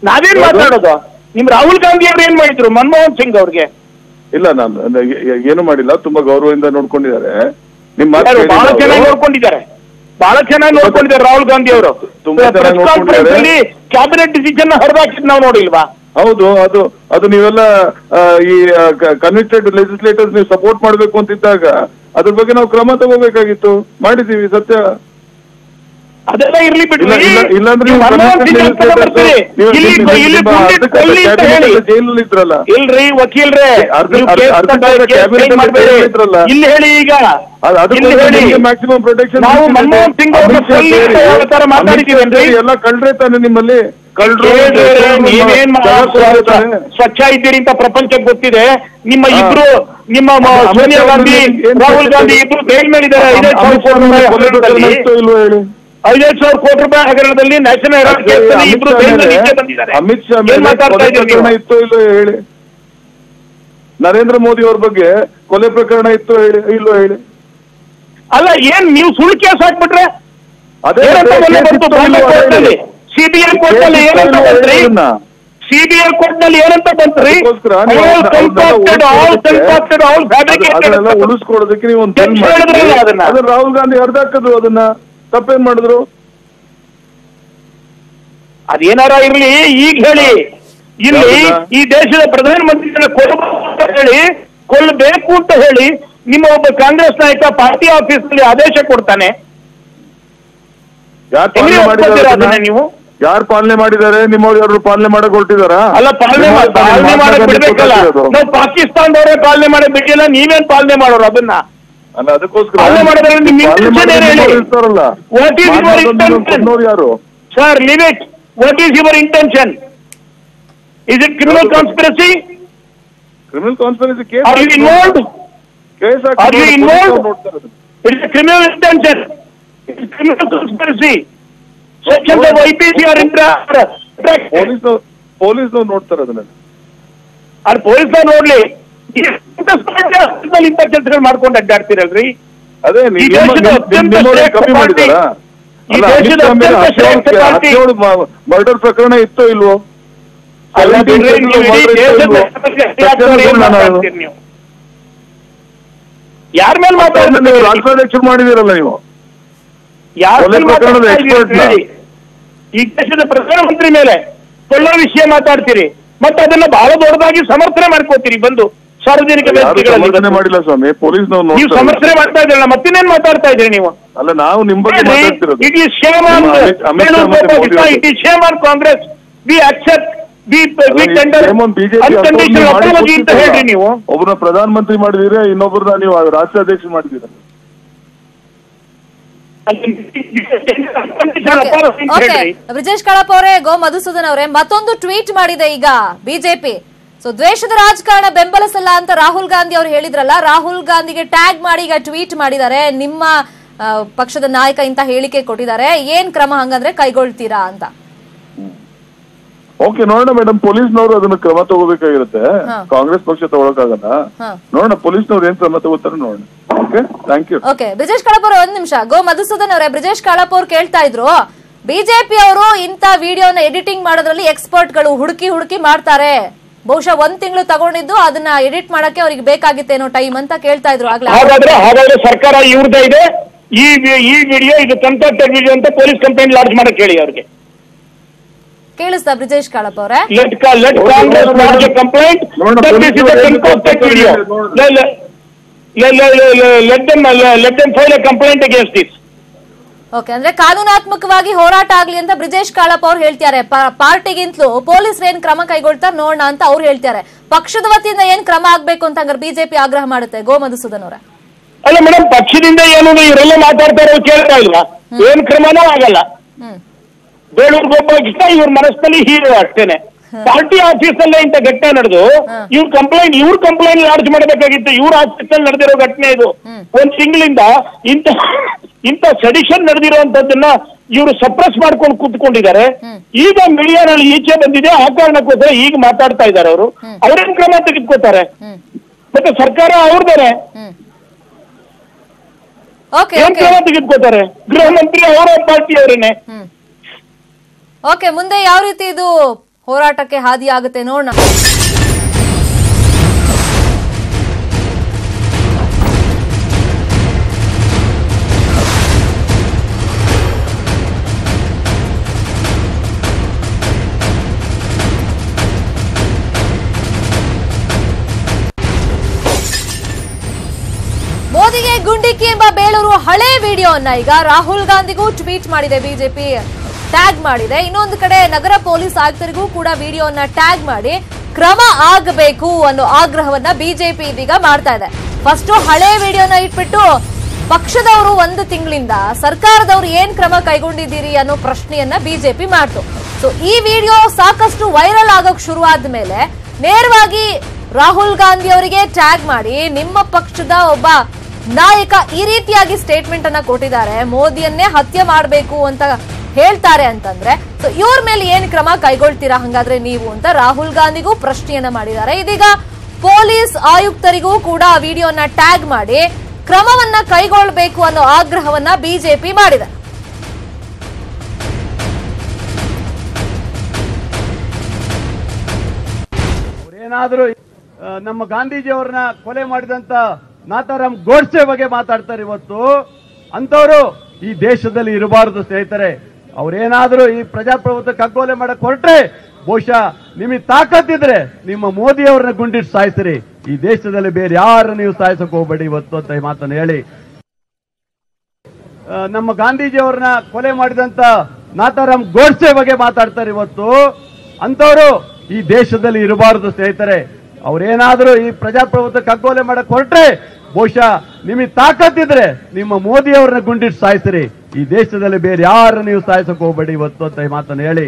ನಾವೇನ್? ಮಾತಾಡೋದು? ನಿಮ್ ರಾಹುಲ್ ಗಾಂಧಿ ಅವ್ರು ಏನ್ ಮಾಡಿದ್ರು ಮನಮೋಹನ್ ಸಿಂಗ್ ಅವ್ರಿಗೆ? ಇಲ್ಲ ನಾನು ಏನು ಮಾಡಿಲ್ಲ ತುಂಬಾ ಗೌರವದಿಂದ ನೋಡ್ಕೊಂಡಿದ್ದಾರೆ. ನಿಮ್ ಮಾತು ಯಾರು? ಬಹಳ ಚೆನ್ನಾಗಿ ನೋಡ್ಕೊಂಡಿದ್ದಾರೆ. ಬಹಳ ಚೆನ್ನಾಗಿ ನೋಡ್ಕೊಂಡಿದ್ದಾರೆ ರಾಹುಲ್ ಗಾಂಧಿ ಅವರು. ತುಂಬಾ ಚೆನ್ನಾಗಿ ಕಾನ್ಫರೆನ್ಸ್ ಅಲ್ಲಿ ಕ್ಯಾಬಿನೆಟ್ ಡಿಸಿಷನ್ ಹೊರದಾಕಿದ್ ನಾವು ನೋಡಿಲ್ವಾ? ಹೌದು ಅದು ಅದು ನೀವೆಲ್ಲ ಈ ಕನ್ವಿಕ್ಟೆಡ್ ಲೆಜಿಸ್ಲೇಟರ್ಸ್ ನೀವು ಸಪೋರ್ಟ್ ಮಾಡ್ಬೇಕು ಅಂತಿದ್ದಾಗ ಅದ್ರ ಬಗ್ಗೆ ನಾವು ಕ್ರಮ ತಗೋಬೇಕಾಗಿತ್ತು. ಮಾಡಿದೀವಿ ಸತ್ಯ. ಅದೆಲ್ಲ ಇರ್ಲಿ ಬಿಡ್ರಿ. ಜೈಲಲ್ಲಿ ಇದ್ರಲ್ಲ. ಇಲ್ರಿ ವಕೀಲ್ರೆ. ಇಲ್ಲಿ ಹೇಳಿ ಈಗ. maximum protection ನಾವು. ಮನಮೋಹನ್ ಸಿಂಗ್ ಅವರ ಸೇರಿ. ಎಲ್ಲ ಕಳ್ರೆ ತಾನೆ ನಿಮ್ಮಲ್ಲಿ. ನೀವೇನ್. ಸ್ವಚ್ಛ ಇದ್ದೀರಿ ಅಂತ ಪ್ರಪಂಚಕ್ಕೆ ಗೊತ್ತಿದೆ. ನಿಮ್ಮ ಇಬ್ರು ನಿಮ್ಮ ಸೋನಿಯಾ ಗಾಂಧಿ ರಾಹುಲ್ ಗಾಂಧಿ? ಇಬ್ರು ಬೇಲ್ ಮೇಲಿದ್ದಾರೆ ಐದೈದು ಸಾವಿರ ಕೋಟಿ ರೂಪಾಯಿ ಹಗರಣದಲ್ಲಿ ನ್ಯಾಷನಲ್ ಹೆರಾಲ್ಡ್ ಅಮಿತ್ ಶಾ ಇತ್ತೋ ಇಲ್ಲೋ ಹೇಳಿ. ನರೇಂದ್ರ ಮೋದಿ ಅವ್ರ ಬಗ್ಗೆ ಕೊಲೆ ಪ್ರಕರಣ ಇತ್ತೋ ಹೇಳಿ ಇಲ್ಲೋ ಹೇಳಿ. ಅಲ್ಲ ಏನ್ ನೀವು ಸುಳ್ಳು ಕೇಸ್ ಹಾಕ್ಬಿಟ್ರೆ? ಸಿಬಿಐ ಕೋರ್ಟ್ನಲ್ಲಿ ಏನಂತ ಅದನ್ನ. ಸಿಬಿಐ ಕೋರ್ಟ್ನಲ್ಲಿ ಏನಂತ ಅದು- ಉಳಿಸ್ಕೊಡೋದಕ್ಕೆ ನೀವು ಅದನ್ನ. ರಾಹುಲ್ ಗಾಂಧಿ ಹರಿದಾಕದ್ರು ಅದನ್ನ. ತಪ್ಪೇನ್ ಮಾಡಿದ್ರು? ಅದೇನಾರ ಇರ್ಲಿ ಈಗ ಹೇಳಿ. ಇಲ್ಲಿ ಈ ದೇಶದ ಪ್ರಧಾನಮಂತ್ರಿಗಳನ್ನ ಕೊಲ್ಲಬೇಕು ಅಂತ ಹೇಳಿ ಕೊಲ್ಲಬೇಕು ಅಂತ ಹೇಳಿ ನಿಮ್ಮ ಒಬ್ಬ ಕಾಂಗ್ರೆಸ್ ನಾಯಕ ಪಾರ್ಟಿ ಆಫೀಸ್ನಲ್ಲಿ ಆದೇಶ ಕೊಡ್ತಾನೆ? ನೀವು? ಯಾರು ಪಾಲನೆ ಮಾಡಿದ್ದಾರೆ? ನಿಮ್ಮವ್ರು ಯಾರು ಪಾಲನೆ ಮಾಡಕ್ ಹೊರಟಿದಾರ ಅಲ್ಲ ಪಾಲನೆ ಮಾಡ್- ಪಾಲನೆ ಮಾಡಕ್ ಬಿಡ್ಬೇಕಲ್ಲ. ನಾವು ಪಾಕಿಸ್ತಾನದವರೇ ಪಾಲನೆ ಮಾಡಕ್ ಬಿಟ್ಟಿಲ್ಲ ನೀವೇನ್ ಪಾಲನೆ ಮಾಡೋರು ಅದನ್ನ? ಅಲ್ಲ ಅದಕ್ಕೋಸ್ಕರ ಯಾರು? Sir leave it what is your intention is it criminal conspiracy criminal conspiracy case are you involved case Are you involved? It's criminal intention criminal conspiracy section of IPC are are police police ನೋಡ್ತಾರೆ ಅದನ್ನ. ಅಲ್ಲಿ police ನೋಡ್ಲಿ ಇಂಥ ಕೆಲಸಗಳು ಮಾಡ್ಕೊಂಡು ಅಡ್ಡಾಡ್ತಿರಲ್ರಿ? ಅದೇ. Murder ಪ್ರಕರಣ ಇತ್ತೋ ಇಲ್ವೋ? ಯಾರ ಮೇಲೆ ನೀವು ಮಾತಾಡ್ತೀರಿ? ರಾಷ್ಟ್ರಾಧ್ಯಕ್ಷರು ಮಾಡಿದಿರಲ್ಲ ನೀವು. ಈ ದೇಶದ ಪ್ರಧಾನಮಂತ್ರಿ ಮೇಲೆ ಕೊಳ್ಳೋ ವಿಷಯ ಮಾತಾಡ್ತೀರಿ. ಮತ್ತೆ ಅದನ್ನ ಬಹಳ ದೊಡ್ಡದಾಗಿ ಸಮರ್ಥನೆ ಮಾಡ್ಕೋತೀರಿ ಬಂದು. ಸಾರ್ವಜನಿಕ ಬಂದು. ಮಾಡಿಲ್ಲ ಸ್ವಾಮಿ? ಪೊಲೀಸ್ ನೀವು ಸಮರ್ಥನೆ ಮಾಡ್ತಾ ಇದ್ರಲ್ಲ ಮತ್ತಿನ್ನೇನ್ ಮಾತಾಡ್ತಾ ಇದ್ರಿ ನೀವು? ಅಲ್ಲ ನಾವು ನಿಮ್ ಬಗ್ಗೆ ಮಾತಾಡ್ತಿರೋದು. It is shame on. It is shame on Congress we accept. ನೀವು ಒಬ್ರನ್ನ ಪ್ರಧಾನಮಂತ್ರಿ ಮಾಡಿದಿರ ಇನ್ನೊಬ್ರನ್ನ ನೀವು ರಾಷ್ಟ್ರಾಧ್ಯಕ್ಷ ಅಂತ ಬ್ರಿಜೇಶ್ ಕಳಪ್ ಅವರೇ ಗೋ ಮಧುಸೂದನ್ ಅವರೇ ಮತ್ತೊಂದು ಟ್ವೀಟ್ ಮಾಡಿದೆ ಈಗ ಬಿಜೆಪಿ. ಸೊ ದ್ವೇಷದ ರಾಜಕಾರಣ ಬೆಂಬಲಿಸಲ್ಲ ಅಂತ ರಾಹುಲ್ ಗಾಂಧಿ ಅವರು ಹೇಳಿದ್ರಲ್ಲ ರಾಹುಲ್ ಗಾಂಧಿಗೆ ಟ್ಯಾಗ್ ಮಾಡಿ ಈಗ ಟ್ವೀಟ್ ಮಾಡಿದ್ದಾರೆ ನಿಮ್ಮ ಪಕ್ಷದ ನಾಯಕ ಇಂತ ಹೇಳಿಕೆ ಕೊಟ್ಟಿದ್ದಾರೆ ಏನ್ ಕ್ರಮ ಹಂಗಂದ್ರೆ ಕೈಗೊಳ್ತೀರಾ ಅಂತ? ಓಕೆ ನೋಡೋಣ ಮೇಡಮ್ ಪೊಲೀಸ್ನವರು ಅದನ್ನ ಕ್ರಮ ತಗೋಬೇಕಾಗಿರುತ್ತೆ. ಕಾಂಗ್ರೆಸ್ ಪಕ್ಷ ತಗೊಳಕಾಗಲ್ಲ. ನೋಡೋಣ ಪೊಲೀಸ್ನವ್ರು ಏನ್ ಕ್ರಮ ತಗೋತಾರೆ ನೋಡೋಣ. Okay thank you okay Brijesh Kalappa ಅವರು ಒಂದ್ ನಿಮಿಷ. ಗೋ ಮಧುಸೂದನ್ ಅವರೇ ಬ್ರಿಜೇಶ್ ಕಳಪ್ ಅವ್ರು ಕೇಳ್ತಾ ಇದ್ರು ಬಿಜೆಪಿ ಅವರು ಇಂತ ವಿಡಿಯೋನ ಎಡಿಟಿಂಗ್ ಮಾಡೋದ್ರಲ್ಲಿ ಎಕ್ಸ್ಪರ್ಟ್ಗಳು ಹುಡುಕಿ ಹುಡುಕಿ ಮಾಡ್ತಾರೆ. ಬಹುಶಃ ಒಂದ್ ತಿಂಗಳು ತಗೊಂಡಿದ್ದು ಅದನ್ನ ಎಡಿಟ್ ಮಾಡಕ್ಕೆ ಅವ್ರಿಗೆ ಬೇಕಾಗಿತ್ತೇನೋ ಟೈಮ್ ಅಂತ ಕೇಳ್ತಾ ಇದ್ರು ಆಗ್ಲೇ ಹಾಗಾದ್ರೆ ಹಾಗಾದ್ರೆ ಸರ್ಕಾರ ಇವ್ರದ್ದೇ ಇದೆ ಈ ಈ ವಿಡಿಯೋ ಇದು ವಿಡಿಯೋ ಅಂತ ಪೊಲೀಸ್ ಕಂಪ್ಲೇಂಟ್ ಲಾಡ್ಜ್ ಮಾಡಕ್ ಹೇಳಿ ಅವ್ರಿಗೆ ಕೇಳಿಸ್ತಾ ಬ್ರಿಜೇಶ್ ಕಾಳಪ್ಪ ಅವರೇ let let Congress lodge a complaint video let them let them file a complaint against this okay ಅಂದ್ರೆ ಕಾನೂನಾತ್ಮಕವಾಗಿ ಹೋರಾಟ ಆಗ್ಲಿ ಅಂತ ಬ್ರಿಜೇಶ್ ಕಾಳಪ್ಪ ಅವ್ರು ಹೇಳ್ತಾರೆ ಪಾರ್ಟಿಗಿಂತಲೂ ಪೊಲೀಸ್ ಏನ್ ಕ್ರಮ ಕೈಗೊಳ್ತಾರೆ ನೋಡೋಣ ಅಂತ ಅವ್ರು ಹೇಳ್ತಾರೆ ಪಕ್ಷದ ವತಿಯಿಂದ ಏನ್ ಕ್ರಮ ಆಗ್ಬೇಕು ಅಂತ ಹಂಗಾರೆ ಬಿಜೆಪಿ ಆಗ್ರಹ ಮಾಡುತ್ತೆ? ಗೋ ಮಧುಸೂದನ್ ಅವರೇ. ಅಲ್ಲ ಮೇಡಮ್ ಪಕ್ಷದಿಂದ ಏನು ಇವರೆಲ್ಲ ಮಾತಾಡ್ತಾರೆ ಕೇಳ್ತಾ ಇಲ್ವಾ? ಏನ್ ಕ್ರಮನೂ ಆಗಲ್ಲ. ಬೇಳೂರ್ಗೊಬ್ಬ ಇವ್ರ ಮನಸ್ಸಲ್ಲಿ ಹೀರೋ ಅಷ್ಟೇನೆ. ಪಾರ್ಟಿ ಆಫೀಸ್ ಅಲ್ಲೇ ಇಂಥ ಘಟನೆ ನಡೆದು ಇವ್ರ ಕಂಪ್ಲೇಂಟ್ ಇವ್ರ ಕಂಪ್ಲೇಂಟ್ ಲಾಡ್ಜ್ ಮಾಡಬೇಕಾಗಿತ್ತು. ಇವ್ರ ಆಫೀಸ್ ಅಲ್ಲಿ ನಡೆದಿರೋ ಘಟನೆ ಇದು. ಒಂದ್ ತಿಂಗಳಿಂದ ಇಂತ ಇಂತ ಸಡಿಷನ್ ನಡೆದಿರುವಂತದ್ದನ್ನ ಇವರು ಸಪ್ರೆಸ್ ಮಾಡ್ಕೊಂಡು ಕೂತ್ಕೊಂಡಿದ್ದಾರೆ. ಈಗ ಮೀಡಿಯಾನಲ್ಲಿ ಈಚೆ ಬಂದಿದೆ. ಆ ಕಾರಣಕ್ಕೋಸ್ಕರ ಈಗ ಮಾತಾಡ್ತಾ ಇದ್ದಾರೆ ಅವರು. ಅವ್ರೇನ್ ಕ್ರಮ ತೆಗೆದುಕೋತಾರೆ ಮತ್ತೆ ಸರ್ಕಾರ ಅವ್ರದೇನೆ ಏನ್ ಕ್ರಮ ತೆಗೆದುಕೋತಾರೆ ಗೃಹ ಮಂತ್ರಿ ಅವರ ಪಾರ್ಟಿ ಅವರೇನೆ. ಓಕೆ ಮುಂದೆ ಯಾವ ರೀತಿ ಇದು ಹೋರಾಟಕ್ಕೆ ಹಾದಿ ಆಗುತ್ತೆ ನೋಡೋಣ. ಮೋದಿಗೆ ಗುಂಡಿಕ್ಕಿ ಎಂಬ ಬೇಳೂರು ಹಳೆ ವಿಡಿಯೋವನ್ನ ಈಗ ರಾಹುಲ್ ಗಾಂಧಿಗೂ ಟ್ವೀಟ್ ಮಾಡಿದೆ ಬಿಜೆಪಿ. ಟ್ಯಾಗ್ ಮಾಡಿದೆ. ಇನ್ನೊಂದು ಕಡೆ ನಗರ ಪೊಲೀಸ್ ಆಯುಕ್ತರಿಗೂ ಕೂಡ ವಿಡಿಯೋನ ಟ್ಯಾಗ್ ಮಾಡಿ ಕ್ರಮ ಆಗಬೇಕು ಅನ್ನೋ ಆಗ್ರಹವನ್ನ ಬಿಜೆಪಿ ಇದೀಗ ಮಾಡ್ತಾ ಇದೆ. ಫಸ್ಟ್ ಹಳೆ ವಿಡಿಯೋನ ಇಟ್ಬಿಟ್ಟು ಪಕ್ಷದವರು ಒಂದು ತಿಂಗಳಿಂದ ಸರ್ಕಾರದವರು ಏನ್ ಕ್ರಮ ಕೈಗೊಂಡಿದ್ದೀರಿ ಅನ್ನೋ ಪ್ರಶ್ನೆಯನ್ನ ಬಿಜೆಪಿ ಮಾಡ್ತು. ಸೊ ಈ ವಿಡಿಯೋ ಸಾಕಷ್ಟು ವೈರಲ್ ಆಗೋಕ್ ಶುರು ಆದ್ಮೇಲೆ ನೇರವಾಗಿ ರಾಹುಲ್ ಗಾಂಧಿ ಅವರಿಗೆ ಟ್ಯಾಗ್ ಮಾಡಿ ನಿಮ್ಮ ಪಕ್ಷದ ಒಬ್ಬ ನಾಯಕ ಈ ರೀತಿಯಾಗಿ ಸ್ಟೇಟ್ಮೆಂಟ್ ಅನ್ನ ಕೊಟ್ಟಿದ್ದಾರೆ. ಮೋದಿಯನ್ನೇ ಹತ್ಯೆ ಮಾಡಬೇಕು ಅಂತ ಹೇಳ್ತಾರೆ ಅಂತಂದ್ರೆ ಸೊ ಇವ್ರ ಮೇಲೆ ಏನ್ ಕ್ರಮ ಕೈಗೊಳ್ತೀರಾ ಹಂಗಾದ್ರೆ ನೀವು ಅಂತ ರಾಹುಲ್ ಗಾಂಧಿಗೂ ಪ್ರಶ್ನೆಯನ್ನ ಮಾಡಿದ್ದಾರೆ. ಇದೀಗ ಪೊಲೀಸ್ ಆಯುಕ್ತರಿಗೂ ಕೂಡ ಆ ವಿಡಿಯೋನ ಟ್ಯಾಗ್ ಮಾಡಿ ಕ್ರಮವನ್ನ ಕೈಗೊಳ್ಳಬೇಕು ಅನ್ನೋ ಆಗ್ರಹವನ್ನ ಬಿಜೆಪಿ ಮಾಡಿದೆ. ಏನಾದರೂ ನಮ್ಮ ಗಾಂಧೀಜಿಯವ್ರನ್ನ ಕೊಲೆ ಮಾಡಿದಂತ ನಾಥಾರಾಮ್ ಗೋಡ್ಸೆ ಬಗ್ಗೆ ಮಾತಾಡ್ತಾರೆ ಇವತ್ತು. ಅಂತವರು ಈ ದೇಶದಲ್ಲಿ ಇರಬಾರದು ಸ್ನೇಹಿತರೆ. ಅವ್ರೇನಾದ್ರೂ ಈ ಪ್ರಜಾಪ್ರಭುತ್ವ ಕಗ್ಗೋಲೆ ಮಾಡಕ್ಕೆ ಹೊರಟ್ರೆ, ಬಹುಶಃ ನಿಮಗೆ ತಾಕತ್ತಿದ್ರೆ ನಿಮ್ಮ ಮೋದಿ ಅವ್ರನ್ನ ಗುಂಡಿಟ್ಟು ಸಾಯಿಸ್ರಿ. ಈ ದೇಶದಲ್ಲಿ ಬೇರೆ ಯಾರು ನೀವು ಸಾಯಿಸಕ್ಕೆ ಹೋಗ್ಬೇಡಿ ಇವತ್ತು ಅಂತ ಮಾತನ್ನು ಹೇಳಿ. ನಮ್ಮ ನಮ್ಮ ಗಾಂಧೀಜಿಯವ್ರನ್ನ ಕೊಲೆ ಮಾಡಿದಂತ ನಾಥಾರಾಮ್ ಗೋಡ್ಸೆ ಬಗ್ಗೆ ಮಾತಾಡ್ತಾರೆ ಇವತ್ತು. ಅಂತವರು ಈ ದೇಶದಲ್ಲಿ ಇರಬಾರದು ಸ್ನೇಹಿತರೆ. ಅವರೇನಾದರೂ ಈ ಪ್ರಜಾಪ್ರಭುತ್ವ ಕಗ್ಗೋಲೆ ಮಾಡಕ್ಕೆ ಹೊರಟ್ರೆ, ಬಹುಶಃ ನಿಮಗೆ ತಾಕತ್ತಿದ್ರೆ ನಿಮ್ಮ ಮೋದಿ ಅವ್ರನ್ನ ಗುಂಡಿಟ್ಟು ಸಾಯಿಸ್ರಿ. ಈ ದೇಶದಲ್ಲಿ ಬೇರೆ ಯಾರು ನೀವು ಸಾಯಿಸಕ್ ಹೋಗಬೇಡಿ ಇವತ್ತು ಅಂತ ಈ ಮಾತನ್ನು ಹೇಳಿ.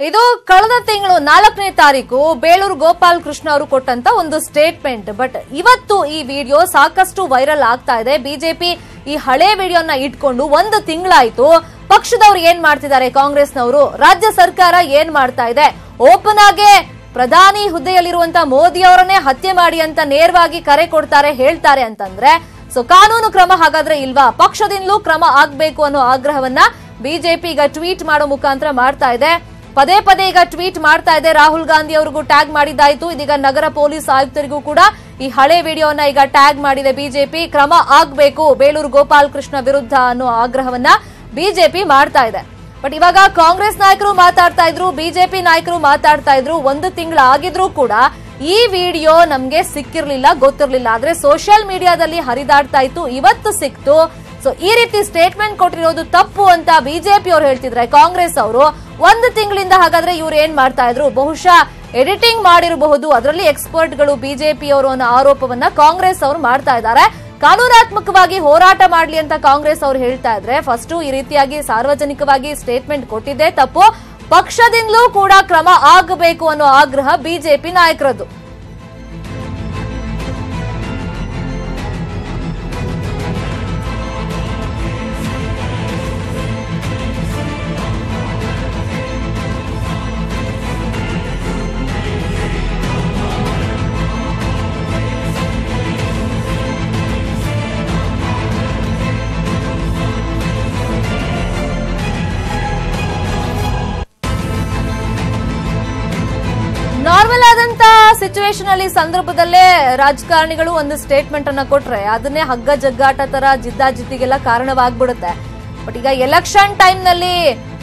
ಇದು ಕಳೆದ ತಿಂಗಳು ನಾಲ್ಕನೇ ತಾರೀಕು ಬೇಳೂರು ಗೋಪಾಲ್ ಕೃಷ್ಣ ಅವರು ಕೊಟ್ಟಂತ ಒಂದು ಸ್ಟೇಟ್ಮೆಂಟ್ ಬಟ್ ಇವತ್ತು ಈ ವಿಡಿಯೋ ಸಾಕಷ್ಟು ವೈರಲ್ ಆಗ್ತಾ ಇದೆ. ಬಿಜೆಪಿ ಈ ಹಳೆ ವಿಡಿಯೋನ ಇಟ್ಕೊಂಡು ಒಂದು ತಿಂಗಳಾಯ್ತು. ಪಕ್ಷದವ್ರು ಏನ್ ಮಾಡ್ತಿದ್ದಾರೆ? ಕಾಂಗ್ರೆಸ್ನವರು. ರಾಜ್ಯ ಸರ್ಕಾರ ಏನ್ ಮಾಡ್ತಾ ಇದೆ? ಓಪನ್ ಆಗೇ ಪ್ರಧಾನಿ ಹುದ್ದೆಯಲ್ಲಿರುವಂತ ಮೋದಿ ಅವರನ್ನೇ ಹತ್ಯೆ ಮಾಡಿ ಅಂತ ನೇರವಾಗಿ ಕರೆ ಕೊಡ್ತಾರೆ, ಹೇಳ್ತಾರೆ ಅಂತಂದ್ರೆ ಸೊ ಕಾನೂನು ಕ್ರಮ ಹಾಗಾದ್ರೆ ಇಲ್ವಾ? ಪಕ್ಷದಿಂದಲೂ ಕ್ರಮ ಆಗ್ಬೇಕು ಅನ್ನೋ ಆಗ್ರಹವನ್ನ ಬಿಜೆಪಿ ಈಗ ಟ್ವೀಟ್ ಮಾಡೋ ಮುಖಾಂತರ ಮಾಡ್ತಾ ಇದೆ. ಪದೇ ಪದೇ ಈಗ ಟ್ವೀಟ್ ಮಾಡ್ತಾ ಇದೆ. ರಾಹುಲ್ ಗಾಂಧಿ ಅವರಿಗೂ ಟ್ಯಾಗ್ ಮಾಡಿದ್ದಾಯ್ತು. ಇದೀಗ ನಗರ ಪೊಲೀಸ್ ಆಯುಕ್ತರಿಗೂ ಕೂಡ ಈ ಹಳೆ ವಿಡಿಯೋನ ಈಗ ಟ್ಯಾಗ್ ಮಾಡಿದೆ ಬಿಜೆಪಿ. ಕ್ರಮ ಆಗ್ಬೇಕು. ಬೇಲೂರು ಗೋಪಾಲ್ ಕೃಷ್ಣ ವಿರುದ್ಧ ಅನ್ನೋ ಆಗ್ರಹವನ್ನ ಬಿಜೆಪಿ ಮಾಡ್ತಾ ಇದೆ. ಬಟ್ ಇವಾಗ ಕಾಂಗ್ರೆಸ್ ನಾಯಕರು ಮಾತಾಡ್ತಾ ಇದ್ರು, ಬಿಜೆಪಿ ನಾಯಕರು ಮಾತಾಡ್ತಾ ಇದ್ರು. ಒಂದು ತಿಂಗಳು ಆಗಿದ್ರೂ ಕೂಡ ಈ ವಿಡಿಯೋ ನಮ್ಗೆ ಸಿಕ್ಕಿರ್ಲಿಲ್ಲ, ಗೊತ್ತಿರ್ಲಿಲ್ಲ. ಆದ್ರೆ ಸೋಷಿಯಲ್ ಮೀಡಿಯಾದಲ್ಲಿ ಹರಿದಾಡ್ತಾ ಇತ್ತು, ಇವತ್ತು ಸಿಕ್ತು. ಸೊ ಈ ರೀತಿ ಸ್ಟೇಟ್ಮೆಂಟ್ ಕೊಟ್ಟಿರೋದು ತಪ್ಪು ಅಂತ ಬಿಜೆಪಿ ಅವ್ರು ಹೇಳ್ತಿದ್ರೆ, ಕಾಂಗ್ರೆಸ್ ಅವರು. ಒಂದು ತಿಂಗಳಿಂದ ಹಾಗಾದ್ರೆ ಇವ್ರು ಏನ್ ಮಾಡ್ತಾ ಇದ್ರು? ಬಹುಶಃ ಎಡಿಟಿಂಗ್ ಮಾಡಿರಬಹುದು. ಅದರಲ್ಲಿ ಎಕ್ಸ್ಪರ್ಟ್ಗಳು ಬಿಜೆಪಿ ಅವರು ಅನ್ನೋ ಆರೋಪವನ್ನ ಕಾಂಗ್ರೆಸ್ ಅವರು ಮಾಡ್ತಾ ಇದ್ದಾರೆ. ಕಾನೂನಾತ್ಮಕವಾಗಿ ಹೋರಾಟ ಮಾಡ್ಲಿ ಅಂತ ಕಾಂಗ್ರೆಸ್ ಅವರು ಹೇಳ್ತಾ ಇದ್ರೆ ಫಸ್ಟ್ ಈ ರೀತಿಯಾಗಿ ಸಾರ್ವಜನಿಕವಾಗಿ ಸ್ಟೇಟ್ಮೆಂಟ್ ಕೊಟ್ಟಿದ್ದೇ ತಪ್ಪು. ಪಕ್ಷದಿಂದಲೂ ಕೂಡ ಕ್ರಮ ಆಗಬೇಕು ಅನ್ನೋ ಆಗ್ರಹ ಬಿಜೆಪಿ ನಾಯಕರದ್ದು. ಸಿಚುವೇಶನ್ ಅಲ್ಲಿ ಸಂದರ್ಭದಲ್ಲೇ ರಾಜಕಾರಣಿಗಳು ಒಂದು ಸ್ಟೇಟ್ಮೆಂಟ್ ಅನ್ನ ಕೊಟ್ರೆ ಅದನ್ನೇ ಹಗ್ಗ ಜಗ್ಗಾಟ ತರ ಜಿದ್ದಾಜಿದ್ದಿಗೆಲ್ಲ ಕಾರಣವಾಗ್ಬಿಡುತ್ತೆ. ಬಟ್ ಈಗ ಎಲೆಕ್ಷನ್ ಟೈಮ್ನಲ್ಲಿ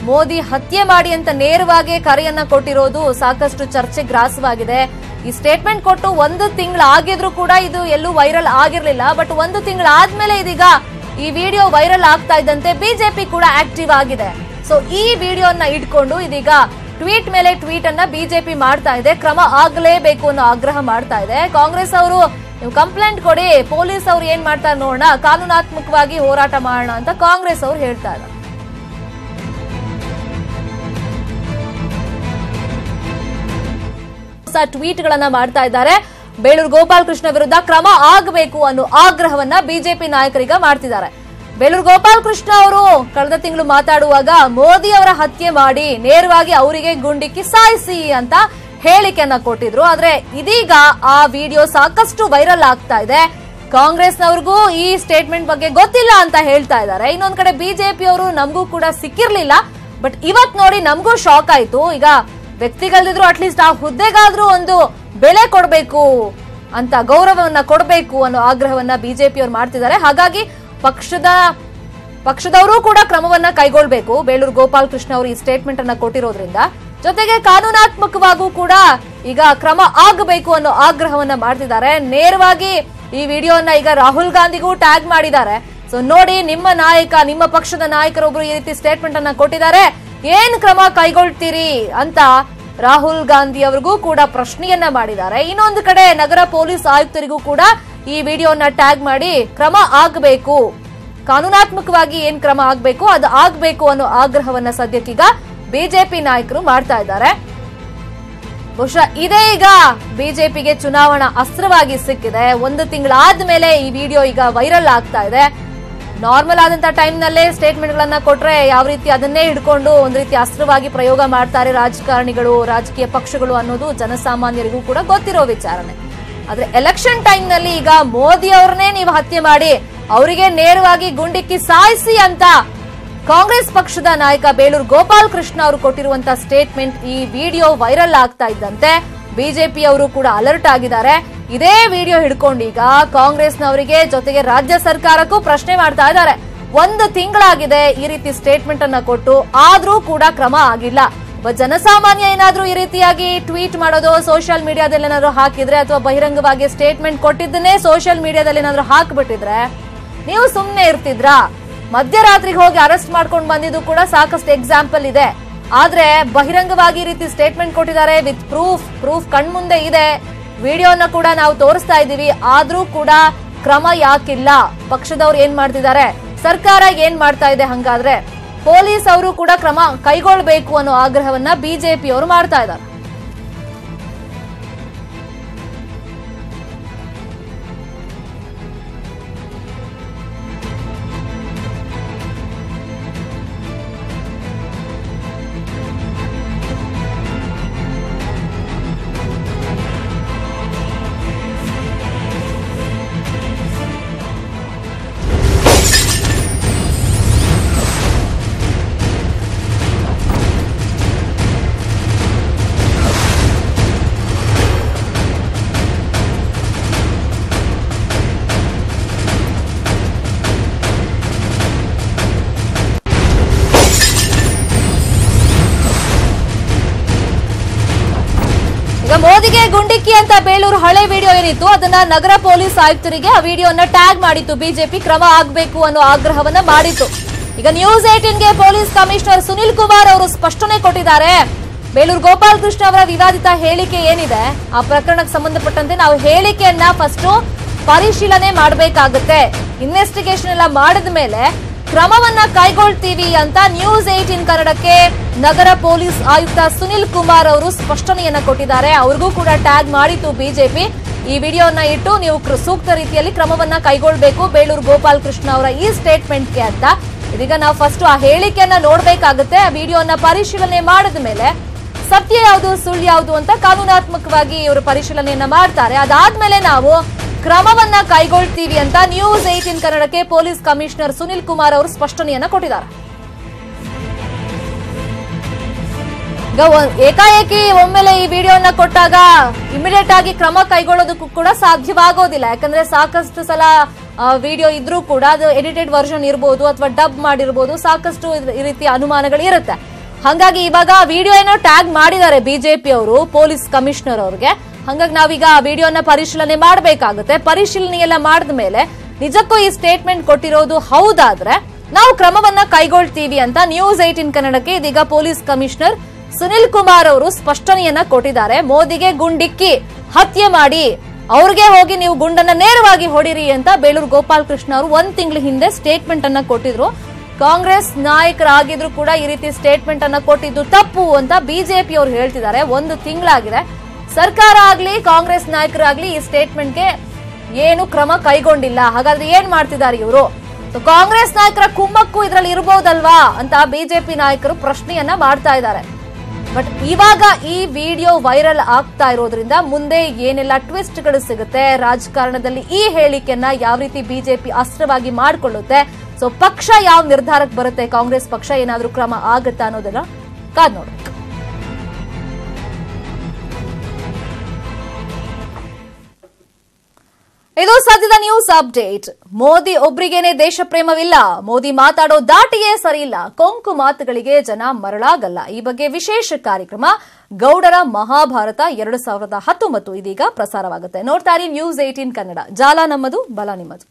ಮೋದಿ ಹತ್ಯೆ ಮಾಡಿ ಅಂತ ನೇರವಾಗಿ ಕರೆಯನ್ನ ಕೊಟ್ಟಿರೋದು ಸಾಕಷ್ಟು ಚರ್ಚೆ ಗ್ರಾಸವಾಗಿದೆ. ಈ ಸ್ಟೇಟ್ಮೆಂಟ್ ಕೊಟ್ಟು ಒಂದು ತಿಂಗಳು ಆಗಿದ್ರು ಕೂಡ ಇದು ಎಲ್ಲೂ ವೈರಲ್ ಆಗಿರ್ಲಿಲ್ಲ. ಬಟ್ ಒಂದು ತಿಂಗಳು ಆದ್ಮೇಲೆ ಇದೀಗ ಈ ವಿಡಿಯೋ ವೈರಲ್ ಆಗ್ತಾ ಇದ್ದಂತೆ ಬಿಜೆಪಿ ಕೂಡ ಆಕ್ಟಿವ್ ಆಗಿದೆ. ಸೊ ಈ ವಿಡಿಯೋನ ಇಟ್ಕೊಂಡು ಇದೀಗ ಟ್ವೀಟ್ ಮೇಲೆ ಟ್ವೀಟ್ ಅನ್ನ ಬಿಜೆಪಿ ಮಾಡ್ತಾ ಇದೆ. ಕ್ರಮ ಆಗಲೇಬೇಕು ಅನ್ನೋ ಆಗ್ರಹ ಮಾಡ್ತಾ ಇದೆ. ಕಾಂಗ್ರೆಸ್ ಅವರು, ನೀವು ಕಂಪ್ಲೇಂಟ್ ಕೊಡಿ, ಪೊಲೀಸ್ ಅವ್ರು ಏನ್ ಮಾಡ್ತಾರೆ ನೋಡೋಣ, ಕಾನೂನಾತ್ಮಕವಾಗಿ ಹೋರಾಟ ಮಾಡೋಣ ಅಂತ ಕಾಂಗ್ರೆಸ್ ಅವ್ರು ಹೇಳ್ತಾ ಇದ್ದಾರೆ. ಟ್ವೀಟ್ ಗಳನ್ನ ಮಾಡ್ತಾ ಇದ್ದಾರೆ. ಬೇಳೂರು ಗೋಪಾಲಕೃಷ್ಣ ವಿರುದ್ಧ ಕ್ರಮ ಆಗಬೇಕು ಅನ್ನೋ ಆಗ್ರಹವನ್ನ ಬಿಜೆಪಿ ನಾಯಕರೀಗ ಮಾಡ್ತಿದ್ದಾರೆ. ಬೇಳೂರು ಗೋಪಾಲ್ ಕೃಷ್ಣ ಅವರು ಕಳೆದ ತಿಂಗಳು ಮಾತಾಡುವಾಗ ಮೋದಿ ಅವರ ಹತ್ಯೆ ಮಾಡಿ ನೇರವಾಗಿ ಅವರಿಗೆ ಗುಂಡಿಕ್ಕಿ ಸಾಯಿಸಿ ಅಂತ ಹೇಳಿಕೆಯನ್ನ ಕೊಟ್ಟಿದ್ರು. ಆದ್ರೆ ಇದೀಗ ಆ ವಿಡಿಯೋ ಸಾಕಷ್ಟು ವೈರಲ್ ಆಗ್ತಾ ಇದೆ. ಕಾಂಗ್ರೆಸ್ನವ್ರಿಗೂ ಈ ಸ್ಟೇಟ್ಮೆಂಟ್ ಬಗ್ಗೆ ಗೊತ್ತಿಲ್ಲ ಅಂತ ಹೇಳ್ತಾ ಇದ್ದಾರೆ. ಇನ್ನೊಂದ್ ಕಡೆ ಬಿಜೆಪಿ ಅವರು ನಮಗೂ ಕೂಡ ಸಿಕ್ಕಿರ್ಲಿಲ್ಲ. ಬಟ್ ಇವತ್ ನೋಡಿ ನಮಗೂ ಶಾಕ್ ಆಯ್ತು. ಈಗ ವ್ಯಕ್ತಿಗಳಿದ್ರು ಅಟ್ಲೀಸ್ಟ್ ಆ ಹುದ್ದೆಗಾದ್ರೂ ಒಂದು ಬೆಲೆ ಕೊಡಬೇಕು ಅಂತ ಗೌರವವನ್ನ ಕೊಡಬೇಕು ಅನ್ನೋ ಆಗ್ರಹವನ್ನ ಬಿಜೆಪಿ ಅವರು ಮಾಡ್ತಿದ್ದಾರೆ. ಹಾಗಾಗಿ ಪಕ್ಷದ, ಪಕ್ಷದವರು ಕೂಡ ಕ್ರಮವನ್ನ ಕೈಗೊಳ್ಬೇಕು. ಬೇಲೂರು ಗೋಪಾಲ್ ಕೃಷ್ಣ ಅವರು ಈ ಸ್ಟೇಟ್ಮೆಂಟ್ ಅನ್ನ ಕೊಟ್ಟಿರೋದ್ರಿಂದ. ಜೊತೆಗೆ ಕಾನೂನಾತ್ಮಕವಾಗೂ ಕೂಡ ಈಗ ಕ್ರಮ ಆಗಬೇಕು ಅನ್ನೋ ಆಗ್ರಹವನ್ನ ಮಾಡ್ತಿದ್ದಾರೆ. ನೇರವಾಗಿ ಈ ವಿಡಿಯೋನ ಈಗ ರಾಹುಲ್ ಗಾಂಧಿಗೂ ಟ್ಯಾಗ್ ಮಾಡಿದ್ದಾರೆ. ಸೊ ನೋಡಿ, ನಿಮ್ಮ ನಾಯಕ, ನಿಮ್ಮ ಪಕ್ಷದ ನಾಯಕರೊಬ್ರು ಈ ರೀತಿ ಸ್ಟೇಟ್ಮೆಂಟ್ ಅನ್ನ ಕೊಟ್ಟಿದ್ದಾರೆ. ಏನ್ ಕ್ರಮ ಕೈಗೊಳ್ತೀರಿ ಅಂತ ರಾಹುಲ್ ಗಾಂಧಿ ಅವರಿಗೂ ಕೂಡ ಪ್ರಶ್ನೆಯನ್ನ ಮಾಡಿದ್ದಾರೆ. ಇನ್ನೊಂದು ಕಡೆ ನಗರ ಪೊಲೀಸ್ ಆಯುಕ್ತರಿಗೂ ಕೂಡ ಈ ವಿಡಿಯೋನ ಟ್ಯಾಗ್ ಮಾಡಿ ಕ್ರಮ ಆಗಬೇಕು. ಕಾನೂನಾತ್ಮಕವಾಗಿ ಏನ್ ಕ್ರಮ ಆಗಬೇಕು, ಅದು ಆಗಬೇಕು ಅನ್ನೋ ಆಗ್ರಹವನ್ನ ಸದ್ಯಕ್ಕೀಗ ಬಿಜೆಪಿ ನಾಯಕರು ಮಾಡ್ತಾ ಇದ್ದಾರೆ. ಬಹುಶಃ ಇದೇ ಈಗ ಬಿಜೆಪಿಗೆ ಚುನಾವಣಾ ಅಸ್ತ್ರವಾಗಿ ಸಿಕ್ಕಿದೆ. ಒಂದು ತಿಂಗಳಾದ್ಮೇಲೆ ಈ ವಿಡಿಯೋ ಈಗ ವೈರಲ್ ಆಗ್ತಾ ಇದೆ. ನಾರ್ಮಲ್ ಆದಂತ ಟೈಮ್ ನಲ್ಲೇ ಸ್ಟೇಟ್ಮೆಂಟ್ ಗಳನ್ನ ಕೊಟ್ರೆ ಯಾವ ರೀತಿ ಅದನ್ನೇ ಹಿಡ್ಕೊಂಡು ಒಂದ್ ರೀತಿ ಅಸ್ತ್ರವಾಗಿ ಪ್ರಯೋಗ ಮಾಡ್ತಾರೆ ರಾಜಕಾರಣಿಗಳು, ರಾಜಕೀಯ ಪಕ್ಷಗಳು ಅನ್ನೋದು ಜನಸಾಮಾನ್ಯರಿಗೂ ಕೂಡ ಗೊತ್ತಿರೋ ವಿಚಾರನೆ ಆದ್ರೆ ಎಲೆಕ್ಷನ್ ಟೈಮ್ನಲ್ಲಿ ಈಗ ಮೋದಿ ಅವ್ರನ್ನೇ ನೀವು ಹತ್ಯೆ ಮಾಡಿ ಅವರಿಗೆ ನೇರವಾಗಿ ಗುಂಡಿಕ್ಕಿ ಸಾಯಿಸಿ ಅಂತ ಕಾಂಗ್ರೆಸ್ ಪಕ್ಷದ ನಾಯಕ ಬೇಲೂರು ಗೋಪಾಲ್ ಕೃಷ್ಣ ಅವರು ಕೊಟ್ಟಿರುವಂತಹ ಸ್ಟೇಟ್ಮೆಂಟ್ ಈ ವಿಡಿಯೋ ವೈರಲ್ ಆಗ್ತಾ ಇದ್ದಂತೆ. ಬಿಜೆಪಿ ಅವರು ಕೂಡ ಅಲರ್ಟ್ ಆಗಿದ್ದಾರೆ. ಇದೇ ವಿಡಿಯೋ ಹಿಡ್ಕೊಂಡೀಗ ಕಾಂಗ್ರೆಸ್ನವರಿಗೆ ಜೊತೆಗೆ ರಾಜ್ಯ ಸರ್ಕಾರಕ್ಕೂ ಪ್ರಶ್ನೆ ಮಾಡ್ತಾ ಇದ್ದಾರೆ. ಒಂದು ತಿಂಗಳಾಗಿದೆ ಈ ರೀತಿ ಸ್ಟೇಟ್ಮೆಂಟ್ ಅನ್ನ ಕೊಟ್ಟು, ಆದ್ರೂ ಕೂಡ ಕ್ರಮ ಆಗಿಲ್ಲ. ಜನಸಾಮಾನ್ಯ ಏನಾದರೂ ಈ ರೀತಿಯಾಗಿ ಟ್ವೀಟ್ ಮಾಡೋದು ಸೋಷಿಯಲ್ ಮೀಡಿಯಾದಲ್ಲಿ ಏನಾದ್ರು ಹಾಕಿದ್ರೆ ಅಥವಾ ಬಹಿರಂಗವಾಗಿ ಸ್ಟೇಟ್ಮೆಂಟ್ ಕೊಟ್ಟಿದ್ದನ್ನೇ ಸೋಷಿಯಲ್ ಮೀಡಿಯಾದಲ್ಲಿ ಏನಾದ್ರು ಹಾಕ್ಬಿಟ್ಟಿದ್ರೆ ನೀವು ಸುಮ್ಮನೆ ಇರ್ತಿದ್ರಾ? ಮಧ್ಯರಾತ್ರಿಗೆ ಹೋಗಿ ಅರೆಸ್ಟ್ ಮಾಡ್ಕೊಂಡು ಬಂದಿದ್ದು ಕೂಡ ಸಾಕಷ್ಟು ಎಕ್ಸಾಂಪಲ್ ಇದೆ. ಆದ್ರೆ ಬಹಿರಂಗವಾಗಿ ಈ ರೀತಿ ಸ್ಟೇಟ್ಮೆಂಟ್ ಕೊಟ್ಟಿದ್ದಾರೆ ವಿತ್ ಪ್ರೂಫ್ ಪ್ರೂಫ್ ಕಣ್ಮುಂದೆ ಇದೆ. ವಿಡಿಯೋನ ಕೂಡ ನಾವು ತೋರಿಸ್ತಾ ಇದ್ದೀವಿ. ಆದ್ರೂ ಕೂಡ ಕ್ರಮ ಯಾಕಿಲ್ಲ? ಪಕ್ಷದವ್ರು ಏನ್ ಮಾಡ್ತಿದ್ದಾರೆ? ಸರ್ಕಾರ ಏನ್ ಮಾಡ್ತಾ ಇದೆ ಹಂಗಾದ್ರೆ? ಪೊಲೀಸ್ ಅವರು ಕೂಡ ಕ್ರಮ ಕೈಗೊಳ್ಳಬೇಕು ಅನ್ನೋ ಆಗ್ರಹವನ್ನ ಬಿಜೆಪಿಯವರು ಮಾಡ್ತಾ ಇದ್ದಾರೆ. ಗುಂಡಿಕ್ಕಿ ಅಂತ ಬೇಲೂರು ಹಳೆ ವಿಡಿಯೋ ಏನಿತ್ತು, ಅದನ್ನ ನಗರ ಪೊಲೀಸ್ ಆಯುಕ್ತರಿಗೆ ಆ ವಿಡಿಯೋನ ಟ್ಯಾಗ್ ಮಾಡಿತ್ತು. ಬಿಜೆಪಿ ಕ್ರಮ ಆಗಬೇಕು ಅನ್ನೋ ಆಗ್ರಹವನ್ನ ಮಾಡಿತ್ತು. ಈಗ ನ್ಯೂಸ್ ಏಟೀನ್ಗೆ ಪೊಲೀಸ್ ಕಮಿಷನರ್ ಸುನಿಲ್ ಕುಮಾರ್ ಅವರು ಸ್ಪಷ್ಟನೆ ಕೊಟ್ಟಿದ್ದಾರೆ. ಬೇಲೂರು ಗೋಪಾಲಕೃಷ್ಣ ಅವರ ವಿವಾದಿತ ಹೇಳಿಕೆ ಏನಿದೆ, ಆ ಪ್ರಕರಣಕ್ಕೆ ಸಂಬಂಧಪಟ್ಟಂತೆ ನಾವು ಹೇಳಿಕೆಯನ್ನ ಫಸ್ಟ್ ಪರಿಶೀಲನೆ ಮಾಡಬೇಕಾಗುತ್ತೆ. ಇನ್ವೆಸ್ಟಿಗೇಷನ್ ಎಲ್ಲ ಮಾಡಿದ ಮೇಲೆ ಕ್ರಮವನ್ನ ಕೈಗೊಳ್ತೀವಿ ಅಂತ ನ್ಯೂಸ್ ಏಟೀನ್ ಕನ್ನಡಕ್ಕೆ ನಗರ ಪೊಲೀಸ್ ಆಯುಕ್ತ ಸುನಿಲ್ ಕುಮಾರ್ ಅವರು ಸ್ಪಷ್ಟನೆಯನ್ನ ಕೊಟ್ಟಿದ್ದಾರೆ. ಅವ್ರಿಗೂ ಕೂಡ ಟ್ಯಾಗ್ ಮಾಡಿತ್ತು ಬಿಜೆಪಿ. ಈ ವಿಡಿಯೋನ ಇಟ್ಟು ನೀವು ಸೂಕ್ತ ರೀತಿಯಲ್ಲಿ ಕ್ರಮವನ್ನ ಕೈಗೊಳ್ಳಬೇಕು ಬೇಳೂರು ಗೋಪಾಲ್ ಕೃಷ್ಣ ಅವರ ಈ ಸ್ಟೇಟ್ಮೆಂಟ್ಗೆ ಅಂತ. ಇದೀಗ ನಾವು ಫಸ್ಟ್ ಆ ಹೇಳಿಕೆಯನ್ನ ನೋಡ್ಬೇಕಾಗುತ್ತೆ. ಆ ವಿಡಿಯೋನ ಪರಿಶೀಲನೆ ಮಾಡಿದ ಮೇಲೆ ಸತ್ಯ ಯಾವುದು, ಸುಳ್ಳು ಯಾವುದು ಅಂತ ಕಾನೂನಾತ್ಮಕವಾಗಿ ಇವರು ಪರಿಶೀಲನೆಯನ್ನ ಮಾಡ್ತಾರೆ. ಅದಾದ್ಮೇಲೆ ನಾವು ಕ್ರಮವನ್ನ ಕೈಗೊಳ್ತೀವಿ ಅಂತ ನ್ಯೂಸ್ ಏಟೀನ್ ಕನ್ನಡಕ್ಕೆ ಪೊಲೀಸ್ ಕಮಿಷನರ್ ಸುನಿಲ್ ಕುಮಾರ್ ಅವರು ಸ್ಪಷ್ಟನೆಯನ್ನ ಕೊಟ್ಟಿದ್ದಾರೆ. ಏಕಾಏಕಿ ಒಮ್ಮೆಲೆ ಈ ವಿಡಿಯೋನ ಕೊಟ್ಟಾಗ ಇಮಿಡಿಯೇಟ್ ಆಗಿ ಕ್ರಮ ಕೈಗೊಳ್ಳೋದಕ್ಕೂ ಕೂಡ ಸಾಧ್ಯವಾಗೋದಿಲ್ಲ. ಯಾಕಂದ್ರೆ ಸಾಕಷ್ಟು ಸಲ ವಿಡಿಯೋ ಇದ್ರೂ ಕೂಡ ಅದು ಎಡಿಟೆಡ್ ವರ್ಷನ್ ಇರ್ಬೋದು ಅಥವಾ ಡಬ್ ಮಾಡಿರ್ಬೋದು, ಸಾಕಷ್ಟು ಈ ರೀತಿ ಅನುಮಾನಗಳು ಇರುತ್ತೆ. ಹಾಗಾಗಿ ಇವಾಗ ವಿಡಿಯೋ ಏನೋ ಟ್ಯಾಗ್ ಮಾಡಿದ್ದಾರೆ ಬಿಜೆಪಿ ಅವರು, ಪೊಲೀಸ್ ಕಮಿಷನರ್ ಅವ್ರಿಗೆ. ಹಾಗಾಗಿ ನಾವೀಗ ಆ ವಿಡಿಯೋನ ಪರಿಶೀಲನೆ ಮಾಡಬೇಕಾಗುತ್ತೆ. ಪರಿಶೀಲನೆ ಎಲ್ಲ ಮಾಡಿದ ಮೇಲೆ ನಿಜಕ್ಕೂ ಈ ಸ್ಟೇಟ್ಮೆಂಟ್ ಕೊಟ್ಟಿರೋದು ಹೌದಾದ್ರೆ ನಾವು ಕ್ರಮವನ್ನ ಕೈಗೊಳ್ತೀವಿ ಅಂತ ನ್ಯೂಸ್ ಏಟೀನ್ ಕನ್ನಡಕ್ಕೆ ಇದೀಗ ಪೊಲೀಸ್ ಕಮಿಷನರ್ ಸುನಿಲ್ ಕುಮಾರ್ ಅವರು ಸ್ಪಷ್ಟನೆಯನ್ನ ಕೊಟ್ಟಿದ್ದಾರೆ. ಮೋದಿಗೆ ಗುಂಡಿಕ್ಕಿ, ಹತ್ಯೆ ಮಾಡಿ, ಅವ್ರಿಗೆ ಹೋಗಿ ನೀವು ಗುಂಡನ್ನ ನೇರವಾಗಿ ಹೊಡಿರಿ ಅಂತ ಬೇಲೂರು ಗೋಪಾಲ್ ಕೃಷ್ಣ ಅವರು ಒಂದ್ ತಿಂಗಳ ಹಿಂದೆ ಸ್ಟೇಟ್ಮೆಂಟ್ ಅನ್ನ ಕೊಟ್ಟಿದ್ರು. ಕಾಂಗ್ರೆಸ್ ನಾಯಕರಾಗಿದ್ರು ಕೂಡ ಈ ರೀತಿ ಸ್ಟೇಟ್ಮೆಂಟ್ ಅನ್ನ ಕೊಟ್ಟಿದ್ದು ತಪ್ಪು ಅಂತ ಬಿಜೆಪಿ ಅವರು ಹೇಳ್ತಿದ್ದಾರೆ. ಒಂದು ತಿಂಗಳಾಗಿದೆ. ಸರ್ಕಾರ ಆಗ್ಲಿ, ಕಾಂಗ್ರೆಸ್ ನಾಯಕರಾಗ್ಲಿ ಈ ಸ್ಟೇಟ್ಮೆಂಟ್ಗೆ ಏನು ಕ್ರಮ ಕೈಗೊಂಡಿಲ್ಲ. ಹಾಗಾದ್ರೆ ಏನ್ ಮಾಡ್ತಿದ್ದಾರೆ ಇವರು? ಕಾಂಗ್ರೆಸ್ ನಾಯಕರ ಕುಮ್ಮಕ್ಕು ಇದ್ರಲ್ಲಿ ಇರಬಹುದಲ್ವಾ ಅಂತ ಬಿಜೆಪಿ ನಾಯಕರು ಪ್ರಶ್ನೆಯನ್ನ ಮಾಡ್ತಾ ಇದ್ದಾರೆ. ಬಟ್ ಇವಾಗ ಈ ವಿಡಿಯೋ ವೈರಲ್ ಆಗ್ತಾ ಇರೋದ್ರಿಂದ ಮುಂದೆ ಏನೆಲ್ಲ ಟ್ವಿಸ್ಟ್ಗಳು ಸಿಗುತ್ತೆ, ರಾಜಕಾರಣದಲ್ಲಿ ಈ ಹೇಳಿಕೆಯನ್ನ ಯಾವ ರೀತಿ ಬಿಜೆಪಿ ಅಸ್ತ್ರವಾಗಿ ಮಾಡಿಕೊಳ್ಳುತ್ತೆ ಸೊ ಪಕ್ಷ ಯಾವ ನಿರ್ಧಾರಕ್ಕೆ ಬರುತ್ತೆ, ಕಾಂಗ್ರೆಸ್ ಪಕ್ಷ ಏನಾದ್ರೂ ಕ್ರಮ ಆಗುತ್ತಾ ಅನ್ನೋದನ್ನ ಕಾದ್ ನೋಡ್ಬೇಕು ಇದು ಸದ್ಯದ ನ್ಯೂಸ್ ಅಪ್ಡೇಟ್ ಮೋದಿ ಒಬ್ರಿಗೇನೆ ದೇಶಪ್ರೇಮವಿಲ್ಲ. ಮೋದಿ ಮಾತಾಡೋ ದಾಟಿಯೇ ಸರಿಯಿಲ್ಲ. ಕೊಂಕು ಮಾತುಗಳಿಗೆ ಜನ ಮರಳಾಗಲ್ಲ. ಈ ಬಗ್ಗೆ ವಿಶೇಷ ಕಾರ್ಯಕ್ರಮ ಗೌಡರ ಮಹಾಭಾರತ ಎರಡು ಸಾವಿರದ ಹತ್ತೊಂಬತ್ತು ಇದೀಗ ಪ್ರಸಾರವಾಗುತ್ತೆ. ನೋಡ್ತಾ ನ್ಯೂಸ್ ಏಟೀನ್ ಕನ್ನಡ. ಜಾಲ ನಮ್ಮದು, ಬಲ ನಿಮ್ಮದು.